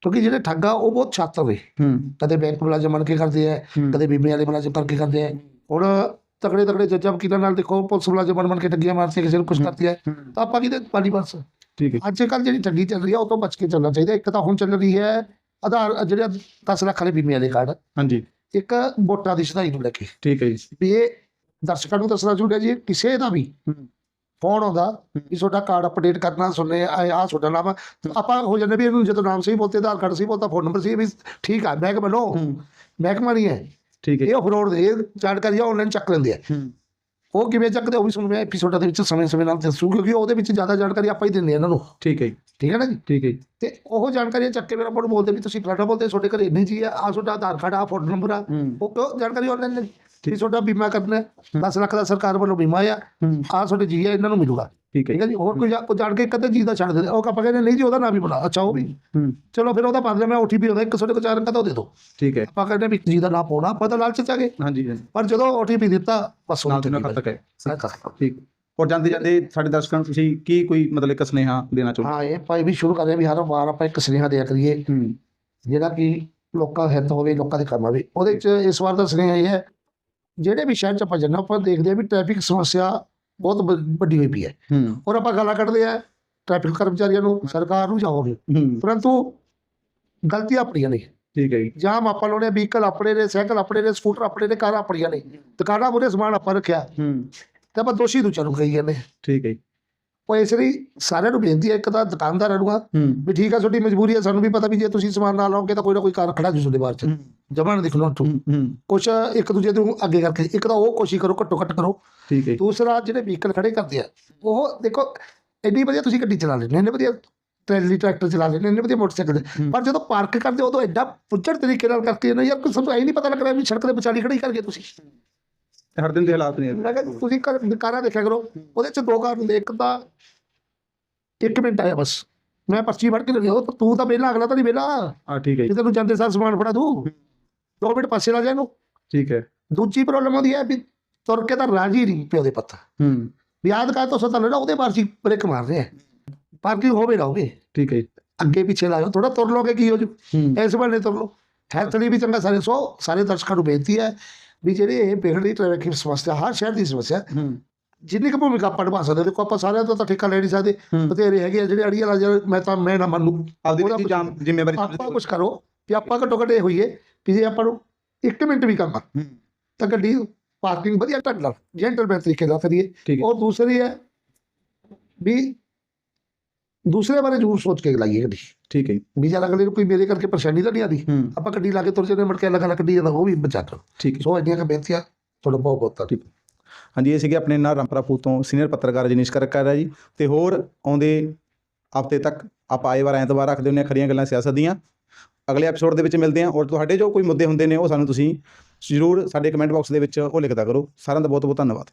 ਕਿਉਂਕਿ ਜਿਹੜੇ ਠੱਗ ਉਹ ਬਹੁਤ ਛਾਤਰ ਨੇ ਹੂੰ। ਕਦੇ ਬੈਂਕ ਮੁਲਾਜ਼ਮ ਬਣ ਕੇ ਕਰਦੇ ਆ। ਕਦੇ ਬੀਮੇ ਵਾਲੇ ਮੁਲਾਜ਼ਮ ਕਰਕੇ ਕਰਦੇ ਆ। ਹੁਣ ਤਕੜੇ ਤਕੜੇ ਜੱਜਾਂ ਵਕੀਲਾਂ ਨਾਲ ਦੇਖੋ ਪੁਲਿਸ ਮੁਲਾਜ਼ਮ ਬਣ ਬਣ ਕੇ ਠੱਗੀਆਂ ਮਾਰਦੇ ਕਿਸੇ ਨੂੰ ਕੁਝ ਕਰਦੀ ਹੈ। ਤਾਂ ਆਪਾਂ ਕਿਤੇ ਪਾਲੀ ਬਸ ਠੀਕ ਹੈ ਅੱਜ ਕੱਲ੍ਹ ਜਿਹੜੀ ਠੱਗੀ ਚੱਲ ਰਹੀ ਹੈ ਉਹ ਤੋਂ ਬਚ ਕੇ ਚੱਲਣਾ ਚਾਹੀਦਾ। ਇੱਕ ਤਾਂ ਹੁਣ ਚੱਲ ਰਹੀ ਹੈ ਆਧਾਰ ਜਿਹੜੇ 10 ਲੱਖ ਵਾਲੇ ਬੀਮੇ ਵਾਲੇ ਕਾਰਡ। ਹਾਂਜੀ। ਇੱਕ ਵੋਟਾਂ ਦੀ ਸ਼ਦਾਈ ਨੂੰ ਲੈ ਕੇ। ਠੀਕ ਹੈ ਜੀ। ਵੀ ਇਹ ਦਰਸ਼ਕਾਂ ਨੂੰ ਦੱਸਣਾ ਚਾਹੁੰਦਾ ਜੀ ਕਿਸੇ ਦਾ ਵੀ ਹੂੰ। ਫੋਨ ਆਉਂਦਾ ਵੀ ਤੁਹਾਡਾ ਕਾਰਡ ਅਪਡੇਟ ਕਰਨਾ ਸੁਣਨੇ ਆ ਆਹ ਤੁਹਾਡਾ ਨਾਮ ਆ। ਆਪਾਂ ਹੋ ਜਾਂਦੇ ਵੀ ਇਹਨੂੰ ਜਦੋਂ ਨਾਮ ਸਹੀ ਬੋਲਤੇ ਆਧਾਰ ਕਾਰਡ ਸਹੀ ਬੋਲਤਾ ਫੋਨ ਨੰਬਰ ਸਹੀ ਵੀ ਠੀਕ ਆ ਮਹਿਕਮਾ ਲੋ ਹੂੰ। ਮਹਿਕਮਾ ਨਹੀਂ ਹੈ। ਠੀਕ ਹੈ। ਇਹ ਫਰੋਡ ਦੇ ਇਹ ਜਾਣਕਾਰੀ ਆਨਲਾਈਨ ਚੱਕ ਲੈਂਦੇ ਆ। ਹੂੰ। ਉਹ ਕਿਵੇਂ ਚੱਕਦੇ ਉਹ ਵੀ ਤੁਹਾਨੂੰ ਮੈਂ ਐਪੀਸੋਡਾਂ ਦੇ ਵਿੱਚ ਸਮੇਂ ਸਮੇਂ ਨਾਲ ਦੱਸੂ ਕਿਉਂਕਿ ਉਹਦੇ ਵਿੱਚ ਜ਼ਿਆਦਾ ਜਾਣਕਾਰੀ ਆਪਾਂ ਹੀ ਦਿੰਦੇ ਆ ਇਹਨਾਂ ਨੂੰ। ਠੀਕ ਹੈ ਜੀ। ਠੀਕ ਹੈ ਨਾ ਜੀ? ਠੀਕ ਹੈ ਜੀ। ਤੇ ਉਹ ਜਾਣਕਾਰੀ ਚੱਕ ਕੇ ਮੇਰਾ ਨੂੰ ਬੋਲਦੇ ਵੀ ਤੁਸੀਂ ਫਲਾਣਾ ਬੋਲਦੇ ਤੁਹਾਡੇ ਘਰੇ ਇੰਨੀ ਜੀ ਆ ਆ ਤੁਹਾਡਾ ਆਧਾਰ ਕਾਰਡ ਆ ਫੋਨ ਨੰਬਰ ਆ। ਹੂੰ। ਉਹ ਕਿਉਂ? ਜਾਣਕਾਰੀ ਆਨਲਾਈਨ ਵੀ। ਤੁਹਾਡਾ ਬੀਮਾ ਕਰਨਾ ਹੈ? 10 ਲੱਖ ਦਾ ਸਰਕਾਰ ਵੱਲੋਂ ਬੀਮਾ ਆ। ਹੂੰ। ਆ ਤੁਹਾਡੇ ਜੀ ਆ ਇਹਨਾਂ ਨੂੰ ਮਿਲੂਗਾ। ਠੀਕ ਹੈ। ਹੈ ਜੀ? ਹੋਰ ਕੋਈ ਜਾਣ ਕੇ ਅੱਧੇ ਚੀਜ਼ ਦਾ ਛੱਡ ਦਿੰਦੇ। ਉਹ ਆਪਾਂ ਕਹਿੰਦੇ ਨਹੀਂ ਜੀ ਉਹਦਾ ਨਾਮ ਹੀ ਬਣਾ। ਅੱਛਾ ਉਹ ਵੀ। ਹੂੰ। ਚਲੋ ਫਿਰ ਉਹਦਾ ਬਦਲੇ ਮੈਂ ਓਟੀਪੀ ਹੁੰਦਾ ਇੱਕ ਤੁਹਾਡੇ ਕੋਲ ਚਾਰ ਅੰਕ ਦਾ ਉਹ ਦੇ ਦਿਓ। ਠੀਕ ਹੈ। ਆਪਾਂ ਕਹਿੰਦੇ ਵੀ ਜੀ ਦਾ ਨਾਮ ਪਾਉਣਾ ਆਪਾਂ ਤਾਂ ਲਾਲਚ ਚ ਆ ਗਏ। ਹਾਂਜੀ ਹਾਂਜੀ। ਪਰ ਜਦੋਂ ਓਟੀਪੀ ਦਿੱਤਾ ਬਸ ਉਹ ਦੀ ਨਾਲ ਖਤਕ ਹੈ ਹਾਂ ਠੀਕ। ਔਰ ਜਾਂਦੇ ਜਾਂਦੇ ਸਾਡੇ ਦਰਸ਼ਕਾਂ ਨੂੰ ਤੁਸੀਂ ਕੀ ਕੋਈ ਮਤਲਬ ਇੱਕ ਸੁਨੇਹਾ ਦੇਣਾ ਚਾਹੁੰਦੇ ਇਹ ਭਾਈ ਵੀ ਸ਼ੁਰੂ ਕਰਦੇ ਹਾਂ ਵੀ ਹਰ ਵਾਰ ਆਪਾਂ ਇੱਕ ਸੁਨੇਹਾ ਦਿਆ ਕਰੀਏ। ਹੂੰ। ਜਿਹੜਾ ਕਿ ਲੋਕਾਂ ਦਾ ਹਿੱਤ ਹੋਵੇ ਲੋਕਾਂ ਦੇ ਕੰਮ ਆਵੇ ਉਹਦੇ ਚ ਇਸ ਵਾਰ ਦਾ ਸੁਨੇਹਾ ਇਹ ਹੈ ਜਿਹੜੇ ਵੀ ਸ਼ਹਿਰ ਚ ਆਪਾਂ ਹਾਂ, ਆਪਾਂ ਦੇਖਦੇ ਹਾਂ ਵੀ ਟ੍ਰੈਫਿਕ ਸਮੱਸਿਆ ਬਹੁਤ ਵੱਡੀ ਹੋਈ ਪਈ ਹੈ। ਔਰ ਆਪਾਂ ਗਾਲਾਂ ਕੱਢਦੇ ਆ ਟ੍ਰੈਫਿਕ ਕਰਮਚਾਰੀਆਂ ਨੂੰ ਸਰਕਾਰ ਨੂੰ ਜਾਓਗੇ ਪਰੰਤੂ ਗਲਤੀਆਂ ਆਪਣੀਆਂ ਨੇ। ਠੀਕ ਹੈ ਜੀ। ਜਾਮ ਆਪਾਂ ਲਾਉਣੇ ਵਹੀਕਲ ਆਪਣੇ ਨੇ ਸਾਈਕਲ ਆਪਣੇ ਨੇ ਸਕੂਟਰ ਆਪਣੇ ਨੇ ਕਾਰਾਂ ਆਪਣੀਆਂ ਨੇ। ਦੁਕਾਨਾਂ ਮੂਹਰੇ ਸਮਾਨ ਆਪਾਂ ਰੱਖਿਆ। ਹੂੰ। ਤੇ ਆਪਾਂ ਦੋਸ਼ੀ ਦੂਜਿਆਂ ਨੂੰ ਕਹੀ ਜਾਂਦੇ। ਠੀਕ ਹੈ ਜੀ। ਉਹ ਇਸ ਲਈ ਸਾਰਿਆਂ ਨੂੰ ਬੇਨਤੀ ਹੈ ਇੱਕ ਤਾਂ ਦੁਕਾਨਦਾਰਾਂ ਨੂੰ ਆ ਵੀ ਠੀਕ ਆ ਤੁਹਾਡੀ ਮਜਬੂਰੀ ਹੈ ਸਾਨੂੰ ਵੀ ਪਤਾ ਵੀ ਜੇ ਤੁਸੀਂ ਸਮਾਨ ਨਾ ਲਾਓਗੇ ਤਾਂ ਕੋਈ ਨਾ ਕੋਈ ਕਾਰ ਖੜਾ ਜੂ ਤੁਹਾਡੇ ਬਾਹਰ ਚ। ਹੂੰ। ਜਮਾਂ ਨਾ ਦਿਖ ਲਓ ਹੂੰ ਕੁਛ ਇੱਕ ਦੂਜੇ ਨੂੰ ਅੱਗੇ ਕਰਕੇ ਇੱਕ ਤਾਂ ਉਹ ਕੋਸ਼ਿਸ਼ ਕਰੋ ਘੱਟੋ ਘੱਟ ਕਰੋ। ਠੀਕ ਹੈ। ਦੂਸਰਾ ਜਿਹੜੇ ਵਹੀਕਲ ਖੜੇ ਕਰਦੇ ਆ ਉਹ ਦੇਖੋ ਐਡੀ ਵਧੀਆ ਤੁਸੀਂ ਗੱਡੀ ਚਲਾ ਲੈਂਦੇ ਇੰਨੇ ਵਧੀਆ ਟਰੈਲੀ ਟਰੈਕਟਰ ਚਲਾ ਲੈਂਦੇ ਇੰਨੇ ਵਧੀਆ ਮੋਟਰਸਾਈਕਲ। ਪਰ ਜਦੋਂ ਪਾਰਕ ਕਰਦੇ ਉਦੋਂ ਐਡਾ ਪੁੱਜੜ ਤਰੀਕੇ ਨਾਲ ਕਰਕੇ ਨਾ ਯਾਰ ਕੋਈ ਸਾਨੂੰ ਇਹ ਨਹੀਂ ਪਤਾ ਲੱਗ ਰਿਹਾ ਵੀ ਸੜਕ ਦੇ ਵਿਚਾਲੀ ਖੜੀ ਕਰਕੇ ਤੁਸੀਂ। ਹਰ ਦਿਨ ਦੇ ਹਾਲਾਤ ਨੇ ਮੈਂ ਕਿਹਾ ਤੁਸੀਂ ਘਰ ਕਾਰਾਂ ਦੇਖਿਆ ਕਰੋ ਉਹਦੇ ਚ ਦੋ ਕਾਰ ਹੁੰਦੇ ਇੱਕ ਤਾਂ ਇੱਕ ਮਿੰਟ ਆਇਆ ਬਸ। ਮੈਂ ਪਰਚੀ ਫੜ ਕੇ ਲਿਆ ਉਹ ਤੂੰ ਤਾਂ ਪਹਿਲਾਂ ਅਗਲਾ ਤਾਂ ਨਹੀਂ ਪਹਿਲਾਂ ਆ ਠੀਕ ਹੈ ਜੀ। ਤੈਨੂੰ ਜਾਂਦੇ ਸਾਰ ਸਮਾਨ ਫੜਾ ਦੂ ਦੋ ਮਿੰਟ ਪਾਸੇ ਲਾ ਜਾ ਇਹਨੂੰ ਠੀਕ ਹੈ। ਦੂਜੀ ਪ੍ਰੋਬਲਮ ਉਹਦੀ ਹੈ ਵੀ ਤੁਰ ਕੇ ਤਾਂ ਰਾਜੀ ਨਹੀਂ ਪਿਓ ਦੇ ਪੱਤਾ। ਹੂੰ। ਵਿਆਦ ਕਾ ਤੋਂ ਸਤਾ ਲੈਣਾ ਉਹਦੇ ਬਾਰ ਸੀ ਬ੍ਰੇਕ ਮਾਰ ਰਹੇ ਪਾਰਕਿੰਗ ਹੋਵੇ ਨਾ ਹੋਵੇ। ਠੀਕ ਹੈ ਜੀ। ਅੱਗੇ ਪਿੱਛੇ ਲਾਓ ਥੋੜਾ ਤੁਰ ਲੋਗੇ ਕੀ ਹੋ ਜੂ। ਹੂੰ। ਇਸ ਬਹਾਨੇ ਤੁਰ ਲੋ ਹੈਲਥ ਲਈ ਵੀ ਚੰਗਾ ਸਾਰੇ ਸੋ ਸਾਰੇ ਦਰਸ਼ਕਾਂ ਨੂੰ ਬੇਨਤੀ ਹੈ ਵੀ ਜਿਹੜੇ ਇਹ ਵਿਗੜਦੀ ਟ੍ਰੈਫਿਕ ਸਮੱਸਿਆ ਹਰ ਸ਼ਹਿਰ ਦੀ ਸਮੱਸਿਆ ਜਿੰਨੀ ਕੁ ਭੂਮਿਕਾ ਆਪਾਂ ਨਿਭਾ ਸਕਦੇ ਦੇਖੋ ਆਪਾਂ ਸਾਰਿਆਂ ਤੋਂ ਤਾਂ ਠੇਕਾ ਲੈ ਨਹੀਂ ਸਕਦੇ ਬਥੇਰੇ ਹੈਗੇ ਆ ਜਿਹੜੇ ਅੜੀਆਂ ਲਾ ਜਾ ਮੈਂ ਤਾਂ ਮੈਂ ਨਾ ਮੰਨੂ। ਆਪਦੀ ਜ਼ਿੰਮੇਵਾਰੀ ਆਪਾਂ ਕੁਝ ਕਰੋ ਕਿ ਆਪਾਂ ਘੱਟੋ ਘੱਟ ਹੋਈਏ ਕਿ ਜੇ ਆਪਾਂ ਨੂੰ 1 ਮਿੰਟ ਵੀ ਕੰਮ ਤਾਂ ਗੱਡੀ ਪਾਰਕਿੰਗ ਵਧੀਆ ਢੰਗ ਨਾਲ ਜੈਂਟਲਮੈਨ ਤਰੀਕੇ ਨਾਲ ਕਰੀਏ। ਔਰ ਦੂਸਰੀ ਹੈ ਵੀ ਦੂਸਰੇ ਬਾਰੇ ਜ਼ਰੂਰ ਸੋਚ ਕੇ ਲਾਈਏ ਗੱਡੀ ਠੀਕ ਹੈ ਜੀ। ਵੀ ਜਦ ਅਗਲੇ ਨੂੰ ਕੋਈ ਮੇਰੇ ਕਰਕੇ ਪਰੇਸ਼ਾਨੀ ਤਾਂ ਨਹੀਂ ਆਦੀ ਆਪਾਂ ਗੱਡੀ ਲਾ ਕੇ ਤੁਰ ਜਾਂਦੇ ਮੁੜ ਕੇ ਅਲੱਗ ਅਲੱਗ ਗੱਡੀ ਜਾਂਦਾ ਉਹ ਵੀ ਬਚਾ ਕਰੋ। ਠੀਕ ਹੈ। ਸੋ ਇੰਨੀਆਂ ਕੁ ਬੇਨਤੀਆਂ ਤੁਹਾਡਾ ਬਹੁਤ ਬਹੁਤ ਧੰਨਵਾਦ। ਹਾਂਜੀ ਇਹ ਸੀਗੇ ਆਪਣੇ ਨਾਲ ਰਾਮਪੁਰਾ ਫੂਲ ਤੋਂ ਸੀਨੀਅਰ ਪੱਤਰਕਾਰ ਜਨੀਸ਼ ਕਰਕਰ ਜੀ। ਤੇ ਹੋਰ ਆਉਂਦੇ ਹਫ਼ਤੇ ਤੱਕ ਆਪਾਂ ਆਏ ਵਾਰ ਐਤਵਾਰ ਰੱਖਦੇ ਹੁੰਦੇ ਹਾਂ ਖੜੀਆਂ ਗੱਲਾਂ ਸਿਆਸਤ ਦੀਆਂ। ਅਗਲੇ ਐਪੀਸੋਡ ਦੇ ਵਿੱਚ ਮਿਲਦੇ ਹਾਂ। ਔਰ ਤੁਹਾਡੇ ਜੋ ਕੋਈ ਮੁੱਦੇ ਹੁੰਦੇ ਨੇ ਉਹ ਸਾਨੂੰ ਤੁਸੀਂ ਜ਼ਰੂਰ ਸਾਡੇ ਕਮੈਂਟ ਬਾਕਸ ਦੇ ਵਿੱਚ ਉਹ ਲਿਖਦਾ ਕਰੋ। ਸਾਰਿਆਂ ਦਾ ਬਹੁਤ ਬਹੁਤ ਧੰਨਵਾਦ।